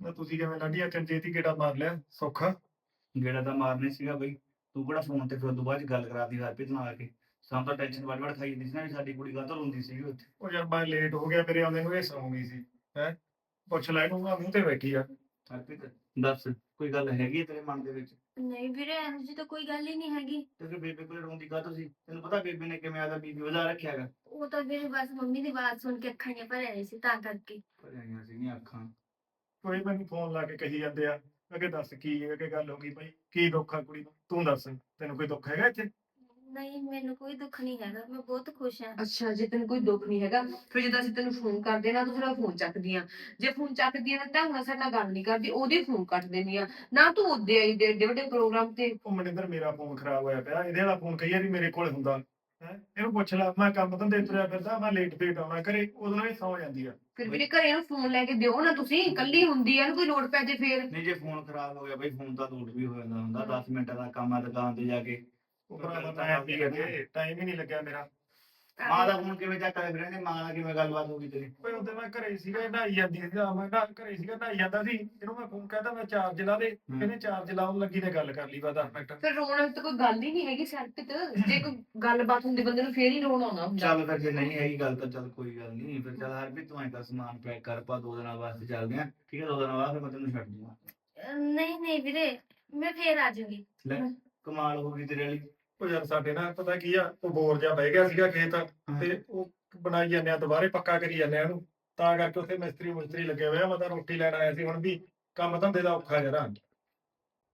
ਨਾ ਤੁਸੀਂ ਕਿਵੇਂ ਲਾਡੀਆ? ਚੰਜੇਤੀ ਕਿਹੜਾ ਮਾਰ ਲਿਆ ਸੌਖਾ? ਗੇੜਾ ਤਾਂ ਮਾਰਨੇ ਸੀਗਾ ਬਈ। ਤੂੰ ਕਿਹੜਾ ਫੋਨ ਤੇ ਫਿਰ ਉਦੋਂ ਬਾਅਦ 'ਚ ਗੱਲ ਕਰਾਤੀ ਹਰਪ੍ਰੀਤ ਨਾਲ ਆ ਕੇ। ਸਾਨੂੰ ਤਾਂ ਟੈਨਸ਼ਨ ਵੱਡ ਵੱਡ ਖਾਈ ਜਾਂਦੀ ਸੀ ਨਾ ਵੀ ਸਾਡੀ ਕੁੜੀ ਕਾਹਤੋਂ ਰੋਂਦੀ ਸੀਗੀ ਉੱਥੇ। ਉਹ ਯਾਰ ਮੈਂ ਲੇਟ ਹੋ ਗਿਆ ਮੇਰੇ ਆਉਂਦੇ ਨੂੰ ਇਹ ਸੌਂ ਗਈ ਸੀ ਹੈ? ਪੁੱਛ ਲੈ ਆ ਮੂੰਹ ਤੇ ਬੈਠੀ ਆ। ਹਰਪ੍ਰੀਤ ਦੱਸ ਕੋਈ ਗੱਲ ਹੈਗੀ ਹੈ ਤੇਰੇ ਮਨ ਦੇ ਵਿੱਚ? ਨਹੀਂ ਵੀਰੇ ਇਹੋ ਜਿਹੀ ਤਾਂ ਕੋਈ ਗੱਲ ਹੀ ਨਹੀਂ ਹੈਗੀ। ਤੇ ਫਿਰ ਬੇਬੇ ਕੋਲ ਰੋਂਦੀ ਕਾਹਤੋਂ ਸੀ? ਤੈਨੂੰ ਪਤਾ ਬੇਬੇ ਨੇ ਕਿਵੇਂ ਆਦਾ ਬੀਬੀ ਵਧਾ ਰੱਖਿਆ ਹੈਗਾ। ਉਹ ਤਾਂ ਵੀਰੇ ਬਸ ਮੰਮੀ ਦੀ ਆਵਾਜ਼ ਸੁਣ ਕੇ ਅੱਖਾਂ ਜਿਹੀਆਂ ਭਰ ਆਈ ਸੀ ਤਾਂ ਕਰਕੇ। ਆਈਆਂ ਸੀਗੀਆਂ ਅੱਖਾਂ। ਕੋਈ ਮੈਨੂੰ ਫੋਨ ਲਾ ਕੇ ਕਹੀ ਜਾਂਦੇ ਆ ਅਗੇ ਦੱਸ ਕੀ ਹੈ? ਕਿ ਗੱਲ ਹੋ ਗਈ ਭਾਈ ਕੀ ਦੁੱਖ ਆ ਕੁੜੀ ਨੂੰ? ਤੂੰ ਦੱਸ ਤੈਨੂੰ ਕੋਈ ਦੁੱਖ ਹੈਗਾ ਇੱਥੇ? ਨਹੀਂ ਮੈਨੂੰ ਕੋਈ ਦੁੱਖ ਨਹੀਂ ਹੈਗਾ ਮੈਂ ਬਹੁਤ ਖੁਸ਼ ਹਾਂ। ਅੱਛਾ ਜੇ ਤੈਨੂੰ ਕੋਈ ਦੁੱਖ ਨਹੀਂ ਹੈਗਾ ਫਿਰ ਜਦੋਂ ਅਸੀਂ ਤੈਨੂੰ ਫੋਨ ਕਰਦੇ ਨਾ ਤੂੰ ਸਾਡਾ ਫੋਨ ਚੱਕਦੀ ਆ। ਜੇ ਫੋਨ ਚੱਕਦੀ ਆ ਨਾ ਤਾਂ ਹੁਣ ਸਾਡੇ ਨਾਲ ਗੱਲ ਨਹੀਂ ਕਰਦੀ ਉਹਦੇ ਫੋਨ ਕੱਟ ਦਿੰਦੀ ਆ। ਨਾ ਤੂੰ ਉਹਦੇ ਆਈ ਦੇ ਏਡੇ ਵੱਡੇ ਪ੍ਰੋਗਰਾਮ ਤੇ। ਉਹ ਮਨਿੰਦਰ ਮੇਰਾ ਫੋਨ ਖਰਾਬ ਹੋਇਆ ਪਿਆ ਇਹਦੇ ਵਾਲਾ ਫੋਨ ਕਈ ਵਾਰੀ ਮੇਰੇ ਕੋਲ ਹੁੰਦਾ। ਹੈ? ਇਹਨੂੰ ਪੁੱਛ ਲੈ ਮੈਂ ਕੰਮ ਧੰਦੇ ਤੁਰਿਆ ਫਿਰਦਾ ਮੈਂ ਲੇਟ ਫੇਟ ਆਉਣਾ ਘਰੇ ਉਦੋਂ ਨਾਲ ਹੀ ਸੌ ਜਾਂਦੀ ਆ। ਫਿਰ ਵੀਰੇ ਘਰੇ ਇਹਨੂੰ ਫੋਨ ਲੈ ਕੇ ਦਿਓ ਨਾ ਤੁਸੀਂ ਇਕੱਲੀ ਹੁੰਦੀ ਆ ਇਹਨੂੰ ਕੋਈ ਲੋੜ ਪੈ ਜੇ ਫੇਰ। ਨਹੀਂ ਜੇ ਫੋਨ ਖਰਾਬ ਹੋ ਗਿਆ ਬਈ ਫੋਨ ਤਾਂ ਲੋਡ ਵੀ ਹੋ ਜਾਂਦਾ ਹੁੰਦਾ 10 ਮਿੰਟਾਂ ਦਾ ਕੰਮ ਆ ਦੁਕਾਨ ਤੇ ਜਾ ਕੇ। ਉਹ ਟਾਈਮ ਹੀ ਨਹੀਂ ਲੱਗਿਆ ਮੇਰਾ। ਮਾਂ ਦਾ ਫੋਨ ਕਿਵੇਂ ਚੱਕ ਲਿਆ ਫਿਰ ਨੇ ਮਾਂ ਨਾਲ ਕਿਵੇਂ ਗੱਲਬਾਤ ਹੋ ਗਈ ਤੇਰੀ? ਕੋਈ ਉਹਦੇ ਮੈਂ ਘਰੇ ਸੀਗਾ ਨਹਾਈ ਜਾਂਦੀ ਸੀ ਮੈਂ ਨਹਾ ਘਰੇ ਸੀਗਾ ਨਹਾਈ ਜਾਂਦਾ ਸੀ। ਇਹਨੂੰ ਮੈਂ ਫੋਨ ਕਹਿੰਦਾ ਮੈਂ ਚਾਰਜ ਲਾ ਦੇ। ਇਹਨੇ ਚਾਰਜ ਲਾਉਣ ਲੱਗੀ ਤੇ ਗੱਲ ਕਰ ਲਈ ਵਾ 10 ਮਿੰਟ। ਫਿਰ ਰੋਣ ਤਾਂ ਕੋਈ ਗੱਲ ਹੀ ਨਹੀਂ ਹੈਗੀ ਸਰਪਿਤ ਜੇ ਕੋਈ ਗੱਲਬਾਤ ਹੁੰਦੀ ਬੰਦੇ ਨੂੰ ਫੇਰ ਹੀ ਰੋਣ ਆਉਣਾ ਹੁੰਦਾ। ਚੱਲ ਫਿਰ ਜੇ ਨਹੀਂ ਹੈਗੀ ਗੱਲ ਤਾਂ ਚੱਲ ਕੋਈ ਗੱਲ ਨਹੀਂ। ਫਿਰ ਚੱਲ ਹਰਪ੍ਰੀਤ ਤੂੰ ਐਂ ਕਰ ਸਮਾਨ ਪੈਕ ਕਰ ਪਾ ਦੋ ਦਿਨਾਂ ਵਾਸਤੇ ਚੱਲਦੇ ਆ। ਠੀਕ ਹੈ ਦੋ ਦਿਨਾਂ ਬਾਅਦ ਫਿਰ ਮੈਂ ਤੈਨੂੰ ਛੱਡ ਦੂੰਗਾ। ਨਹੀਂ ਨਹੀਂ ਵੀਰੇ ਮੈਂ ਫੇਰ ਆ ਜਾਊਂਗੀ। ਲੈ ਕਮਾਲ ਹੋ ਗਈ ਤੇਰੇ ਵਾਲੀ। ਉਹ ਯਾਰ ਸਾਡੇ ਨਾਲ ਪਤਾ ਕੀ ਆ ਉਹ ਬੋਰ ਜਾ ਬਹਿ ਗਿਆ ਸੀਗਾ ਖੇਤ ਤੇ ਉਹ ਬਣਾਈ ਜਾਂਦੇ ਆ ਦੁਬਾਰੇ ਪੱਕਾ ਕਰੀ ਜਾਂਦੇ ਆ ਉਹਨੂੰ। ਤਾਂ ਕਰਕੇ ਉੱਥੇ ਮਿਸਤਰੀ ਮੁਸਤਰੀ ਲੱਗੇ ਹੋਏ ਆ ਮੈਂ ਤਾਂ ਰੋਟੀ ਲੈਣ ਆਇਆ ਸੀ ਹੁਣ ਵੀ ਕੰਮ ਧੰਦੇ ਦਾ ਔਖਾ ਜਰਾ।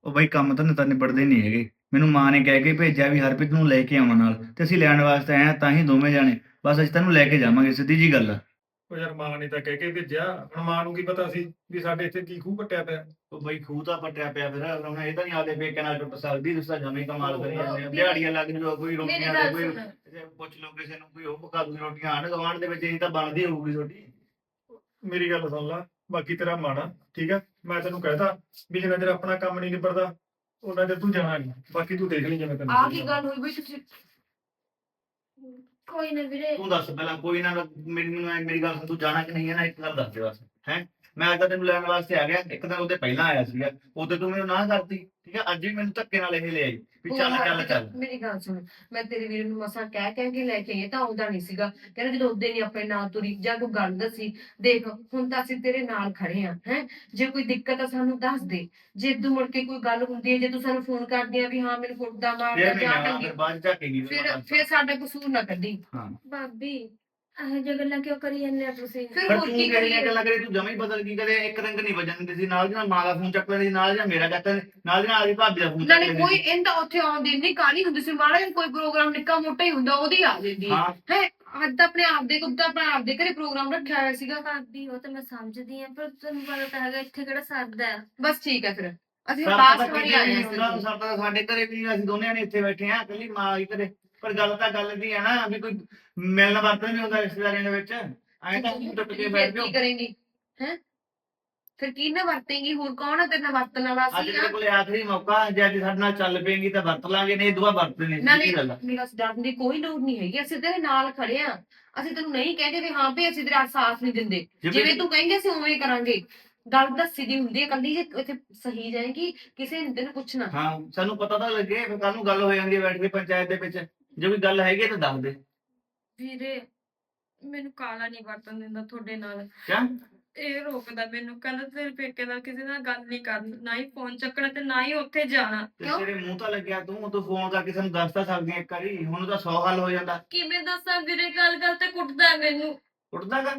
ਉਹ ਬਈ ਕੰਮ ਤਾਂ ਤਾਂ ਨਿਬੜਦੇ ਨਹੀਂ ਹੈਗੇ। ਮੈਨੂੰ ਮਾਂ ਨੇ ਕਹਿ ਕੇ ਭੇਜਿਆ ਵੀ ਹਰਪ੍ਰੀਤ ਨੂੰ ਲੈ ਕੇ ਆਉਣ ਨਾਲ ਤੇ ਅਸੀਂ ਲੈਣ ਵਾਸਤੇ ਆਏ ਆ ਤਾਂ ਹੀ ਦੋਵੇਂ ਜਾਣੇ। ਬਸ ਅਸੀਂ ਤੈਨੂੰ ਲੈ ਕੇ ਜਾਵਾਂਗੇ ਸਿੱਧੀ ਜੀ ਗੱਲ ਆ। ਉਹ ਯਾਰ ਮਾਂ ਨੇ ਤਾਂ ਕਹਿ ਕੇ ਭੇਜਿਆ। ਹੁਣ ਮਾਂ ਨੂੰ ਕੀ ਪਤਾ ਸੀ ਵੀ ਸਾਡੇ ਇੱਥੇ ਕੀ ਖੂਹ ਕੱਟਿਆ ਪਿਆ। ਉਹ ਬਈ ਖੂਹ ਤਾਂ ਪੱਟਿਆ ਪਿਆ ਫਿਰ। ਹੁਣ ਇਹ ਤਾਂ ਨਹੀਂ ਆਦੇ ਪੇਕੇ ਨਾਲ ਟੁੱਟ ਸਕਦੀ ਤੁਸੀਂ ਤਾਂ ਜਮੇ ਕਮਾਲ ਕਰੀ ਜਾਂਦੇ ਆ। ਦਿਹਾੜੀਆਂ ਲੱਗ ਜੋ ਕੋਈ ਰੋਟੀਆਂ ਦੇ ਕੋਈ ਪੁੱਛ ਲਓ ਕਿਸੇ ਨੂੰ ਕੋਈ ਉਹ ਪਕਾ ਦੂਗੀ ਰੋਟੀਆਂ ਆਣ ਗਵਾਂਢ ਦੇ ਵਿੱਚ ਇਹ ਤਾਂ ਬਣਦੀ ਹੋਊਗੀ ਤੁਹਾਡੀ ਮੇਰੀ ਗੱਲ ਸੁਣ ਲੈ ਬਾਕੀ ਤੇਰਾ ਮਾਣਾ ਠੀਕ ਆ? ਮੈਂ ਤੈਨੂੰ ਕਹਿਤਾ ਵੀ ਜਿੰਨਾ ਚਿਰ ਆਪਣਾ ਕੰਮ ਨਹੀਂ ਨਿਬੜਦਾ ਉਹਨਾਂ ਚਿਰ ਤੂੰ ਜਾਣਾ ਨਹੀਂ। ਬਾਕੀ ਤੂੰ ਦੇਖ ਲਈ ਜਿਵੇਂ ਤੈਨੂੰ ਆ ਕੀ ਗੱਲ ਹੋਈ ਬਈ ਤੁਸੀਂ? ਕੋਈ ਨਾ ਵੀਰੇ। ਤੂੰ ਦੱਸ ਪਹਿਲਾਂ ਕੋਈ ਨਾ ਮੇਰੀ ਮੈਨੂੰ ਐਂ- ਮੇਰੀ ਗੱਲ ਸੁਣ, ਤੂੰ ਜਾਣਾ ਕਿ ਨਹੀਂ ਜਾਣਾ ਇੱਕ ਗੱਲ ਦੱਸ ਦੇ ਬਸ ਹੈ? ਮੈਂ ਅੱਜ ਤਾਂ ਤੈਨੂੰ ਲੈਣ ਵਾਸਤੇ ਆ ਗਿਆ ਇੱਕ ਦਿਨ ਉਹਦੇ ਪਹਿਲਾਂ ਆਇਆ ਸੀਗਾ ਉਦੋਂ ਤੂੰ ਮੈਨੂੰ ਨਾ ਕਰਤੀ। ਠੀਕ ਹੈ ਅੱਜ ਵੀ ਮੈਨੂੰ ਧੱਕੇ ਨਾਲ ਇਹ ਲੈ ਆਈ ਵੀ ਚੱਲ ਚੱਲ ਚੱਲ। ਮੇਰੀ ਗੱਲ ਸੁਣ ਮੈਂ ਤੇਰੇ ਵੀਰ ਨੂੰ ਮਸਾਂ ਕਹਿ ਕਹਿ ਕੇ ਲੈ ਕੇ ਆਈ ਤਾਂ ਆਉਂਦਾ ਨਹੀਂ ਸੀਗਾ। ਕਹਿੰਦਾ ਜਦੋਂ ਉਹਦੇ ਨਹੀਂ ਆਪਣੇ ਨਾਲ ਤੁਰੀ ਜਾਂ ਕੋਈ ਗੱਲ ਦੱਸੀ ਦੇਖ ਹੁਣ ਤਾਂ ਅਸੀਂ ਤੇਰੇ ਨਾਲ ਖੜੇ ਆ ਹੈ? ਜੇ ਕੋਈ ਦਿੱਕਤ ਆ ਸਾਨੂੰ ਦੱਸ ਦੇ। ਜੇ ਤੂੰ ਮੁੜ ਕੇ ਕੋਈ ਗੱਲ ਹੁੰਦੀ ਹੈ ਜੇ ਤੂੰ ਸਾਨੂੰ ਫੋਨ ਕਰਦੀ ਆ ਵੀ ਹਾਂ ਮੈਨੂੰ ਕੁੱਟਦਾ ਮਾਰਦਾ ਫਿਰ ਜਾਂ ਫਿਰ ਫਿਰ ਸਾਡਾ ਕਸੂਰ ਨਾ ਕੱਢੀ। ਹਾਂ। ਭਾਬੀ ਇਹੋ ਜਿਹੀਆਂ ਗੱਲਾਂ ਕਿਉਂ ਕਰੀ ਜਾਂਦੇ ਆ ਤੁਸੀਂ? ਫਿਰ ਪਰ ਹੋਰ ਤੂੰ ਕੀ ਕਿਹੜੀਆਂ ਕਰੀਏ? ਗੱਲਾਂ ਕਰੇ ਤੂੰ ਜਮਾ ਹੀ ਬਦਲ ਕੀ ਕਰੇ ਇੱਕ ਰੰਗ ਨਹੀਂ ਵਜਣ ਦਿੰਦੀ ਸੀ। ਨਾਲ ਦੀ ਨਾਲ ਮਾਂ ਦਾ ਫੋਨ ਚੱਕ ਲੈਂਦੀ ਸੀ, ਨਾਲ ਜਾਂ ਮੇਰਾ ਚੱਕ ਲੈਂਦੀ ਨਾਲ ਦੀ ਨਾਲ ਆਦੀ ਭਾਬੀ ਦਾ ਫੋਨ ਚੱਕ ਨਾਲੇ ਲੈਂਦੀ ਕੋਈ ਸੀ। ਇਹਦਾ ਉੱਥੇ ਆਉਂਦੀ ਨਹੀਂ ਕਾਹਲੀ ਹੁੰਦੀ ਸੀ। ਮਾੜਾ ਜਿਹਾ ਕੋਈ ਪ੍ਰੋਗਰਾਮ ਨਿੱਕਾ ਮੋਟਾ ਹੀ ਹੁੰਦਾ ਉਹਦੀ ਆ ਜਾਂਦੀ ਹਾਂ। ਹੈ। ਅੱਜ ਤਾਂ ਆਪਣੇ ਆਪ ਦੇ ਕੋਲ ਤਾਂ ਆਪਣੇ ਆਪ ਦੇ ਘਰੇ ਪ੍ਰੋਗਰਾਮ ਰੱਖਿਆ ਹੋਇਆ ਸੀਗਾ। ਭਾਬੀ ਉਹ ਤਾਂ ਮੈਂ ਸਮਝਦੀ ਆ ਪਰ ਤੁਹਾਨੂੰ ਪਤਾ ਤਾਂ ਹੈਗਾ ਇੱਥੇ ਕਿਹੜਾ ਸਰਦਾ ਹੈ? ਬਸ ਠੀਕ ਹੈ ਫਿਰ। ਅਸੀਂ ਸਰਦਾ ਤਾਂ ਖਾਣੀ ਕਿਤੇ ਆਏ ਨਹੀਂ ਹਾਂ। ਹੁੰਦਾ ਸਰਦਾ ਤਾਂ ਸਾਡੇ ਘਰੇ ਵੀ ਅਸੀਂ ਦੋਨੇ ਨੇ ਇੱਥੇ ਬੈਠੇ ਆ ਇਕੱਲੀ ਮਾਂ ਆਈ ਘਰੇ। ਪਰ ਗੱਲ ਤਾਂ ਗੱਲ ਦੀ ਆ ਨਾ ਵੀ ਕੋਈ ਮਿਲਣ ਵਰਤਣ ਨਹੀਂ ਹੁੰਦਾ ਰਿਸ਼ਤੇਦਾਰੀਆਂ ਦੇ ਵਿੱਚ। ਐਂ ਤਾਂ ਤੁਸੀਂ ਟੁੱਟ ਕੇ ਬੈਠ ਜਾਓ। ਕੀ ਕਰੇਂਗੀ? ਹੈ? ਫਿਰ ਕੀ ਨਾ ਵਰਤੇਂਗੀ? ਹੋਰ ਕੌਣ ਆ ਤੇਰੇ ਨਾਲ ਵਰਤਣ ਵਾਲਾ ਅੱਜ ਸੀ ਤੇਰੇ ਕੋਲੇ ਆਖਰੀ ਮੌਕਾ ਜੇ ਅੱਜ ਸਾਡੇ ਨਾਲ ਚੱਲ ਪਏਗੀ ਤਾਂ ਵਰਤ ਲਾਂਗੇ ਨਹੀਂ ਦੁਆ ਵਰਤਦੇ ਨਹੀਂ ਨਾਲੇ ਗੱਲ ਆ। ਮੇਰਾ ਡਰਨ ਦੀ ਕੋਈ ਲੋੜ ਨਹੀਂ ਹੈਗੀ ਅਸੀਂ ਤੇਰੇ ਨਾਲ ਖੜੇ ਆ। ਅਸੀਂ ਤੈਨੂੰ ਨਹੀਂ ਕਹਿੰਦੇ ਵੀ ਹਾਂ ਵੀ ਅਸੀਂ ਤੇਰਾ ਸਾਥ ਨਹੀਂ ਦਿੰਦੇ। ਜਿਵੇਂ ਤੂੰ ਕਹਿੰਗੇ ਅਸੀਂ ਉਵੇਂ ਹੀ ਕਰਾਂਗੇ। ਗੱਲ ਦੱਸੀ ਦੀ ਹੁੰਦੀ ਹੈ ਕੱਲੀ ਜੇ ਇੱਥੇ ਸਹੀ ਜਾਏਗੀ ਕਿਸੇ ਨੇ ਤੈਨੂੰ ਪੁੱਛਣਾ। ਹਾਂ ਸਾਨੂੰ ਪਤਾ ਤਾਂ ਲੱਗੇ ਫਿਰ ਕੱਲ ਨੂੰ ਗੱਲ ਹੋ ਜਾਂਦੀ ਹੈ ਬੈਠ ਕੇ ਪੰਚਾਇਤ ਦੇ ਵਿੱਚ। ਜੇ ਕੋਈ ਗੱਲ ਹੈਗੀ ਹੈ ਤਾਂ ਦੱਸ ਦੇ। ਵੀਰੇ ਮੈਨੂੰ ਕਾਲਾ ਨਹੀਂ ਵਰਤਨ ਦਿੰਦਾ ਤੁਹਾਡੇ ਨਾਲ। ਕਿਆ? ਇਹ ਰੋਕਦਾ ਮੈਨੂੰ ਕਹਿੰਦਾ ਤੇਰੇ ਪੇਕੇ ਨਾਲ ਕਿਸੇ ਨਾਲ ਗੱਲ ਨਹੀਂ ਕਰਨੀ ਨਾ ਹੀ ਫੋਨ ਚੱਕਣਾ ਤੇ ਨਾ ਹੀ ਉੱਥੇ ਜਾਣਾ। ਤੇ ਕਿਉਂ? ਤੇਰੇ ਮੂੰਹ ਤਾਂ ਲੱਗਿਆ ਤੂੰ ਤੂੰ ਫੋਨ ਕਰਕੇ ਸਾਨੂੰ ਦੱਸ ਤਾਂ ਸਕਦੀ ਹੈ ਇੱਕ ਵਾਰੀ ਹੁਣ ਤਾਂ 100 ਹੱਲ ਹੋ ਜਾਂਦਾ। ਕਿਵੇਂ ਦੱਸਾਂ ਵੀਰੇ ਗੱਲ ਗੱਲ ਤੇ ਕੁੱਟਦਾ ਹੈ ਮੈਨੂੰ। ਉੱਠਦਾਗਾ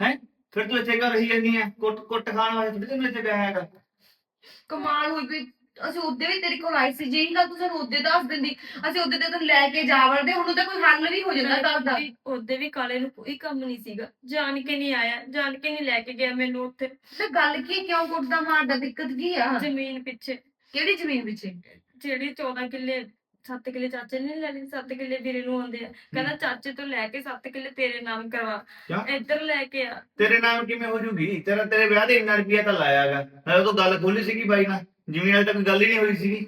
ਹੈ? ਫਿਰ ਤੂੰ ਇੱਥੇ ਕਰ ਰਹੀ ਜਾਂਦੀ ਹੈ ਕੁੱਟ ਕੁੱਟ ਖਾਣ ਵਾਸਤੇ ਥੋੜੀ ਤੈਨੂੰ ਇੱਥੇ ਪਿਆ ਹੈਗਾ। ਕਮਾਲ ਹੋਈ ਕੋਈ ਅਸੀਂ ਉਹਦੇ ਵੀ ਤੇਰੇ ਕੋਲ ਆਏ ਸੀ ਜੇ ਇਹ ਗੱਲ ਤੂੰ ਸਾਨੂੰ ਉਹਦੇ ਦੱਸ ਦਿੰਦੀ ਅਸੀਂ ਉਹਦੇ ਤੇ ਤੈਨੂੰ ਲੈ ਕੇ ਜਾ ਵੜਦੇ ਹੁਣ ਉਹਦਾ ਕੋਈ ਹੱਲ ਵੀ ਹੋ ਜਾਂਦਾ ਗੱਲ ਦਾ ਉਹਦੇ ਵੀ ਕਾਲੇ ਨੂੰ ਕੋਈ ਕੰਮ ਨਹੀਂ ਸੀਗਾ ਜਾਣ ਕੇ ਨਹੀਂ ਆਇਆ ਜਾਣ ਕੇ ਨਹੀਂ ਲੈ ਕੇ ਗਿਆ ਮੈਨੂੰ ਉੱਥੇ। ਤੇ ਗੱਲ ਕੀ ਹੈ? ਕਿਉਂ ਕੁੱਟਦਾ ਮਾਰਦਾ ਦਿੱਕਤ ਕੀ ਆ? ਜ਼ਮੀਨ ਪਿੱਛੇ। ਕਿਹੜੀ ਜ਼ਮੀਨ ਵਿੱਚ ਜਿਹੜੀ 14 ਕਿੱਲੇ 7 ਕਿੱਲੇ ਚਾਚੇ ਨੇ ਨੀ ਲੈ ਲਈ 7 ਕਿੱਲੇ ਵੀਰੇ ਨੂੰ ਆਉਂਦੇ ਆ। ਕਹਿੰਦਾ ਚਾਚੇ ਤੋਂ ਲੈ ਕੇ 7 ਕਿੱਲੇ ਤੇਰੇ ਨਾਮ ਕਰਵਾ ਕਿਆ? ਇੱਧਰ ਲੈ ਕੇ ਆ। ਤੇਰੇ ਨਾਮ ਕਿਵੇਂ ਹੋ ਜੂਗੀ? ਤੇਰਾ ਤੇਰੇ ਵਿਆਹ ਦੇ ਇੰਨਾ ਰੁਪਿਆ ਤਾਂ ਲਾਇਆਗਾ ਨਾਲੇ ਉਹ ਗੱਲ ਖੋਲੀ ਸੀਗੀ ਬਾਈ ਨਾਲ। ਜ਼ਮੀਨ ਵਾਲੀ ਤਾਂ ਕੋਈ ਗੱਲ ਹੀ ਨਹੀਂ ਹੋਈ ਸੀਗੀ?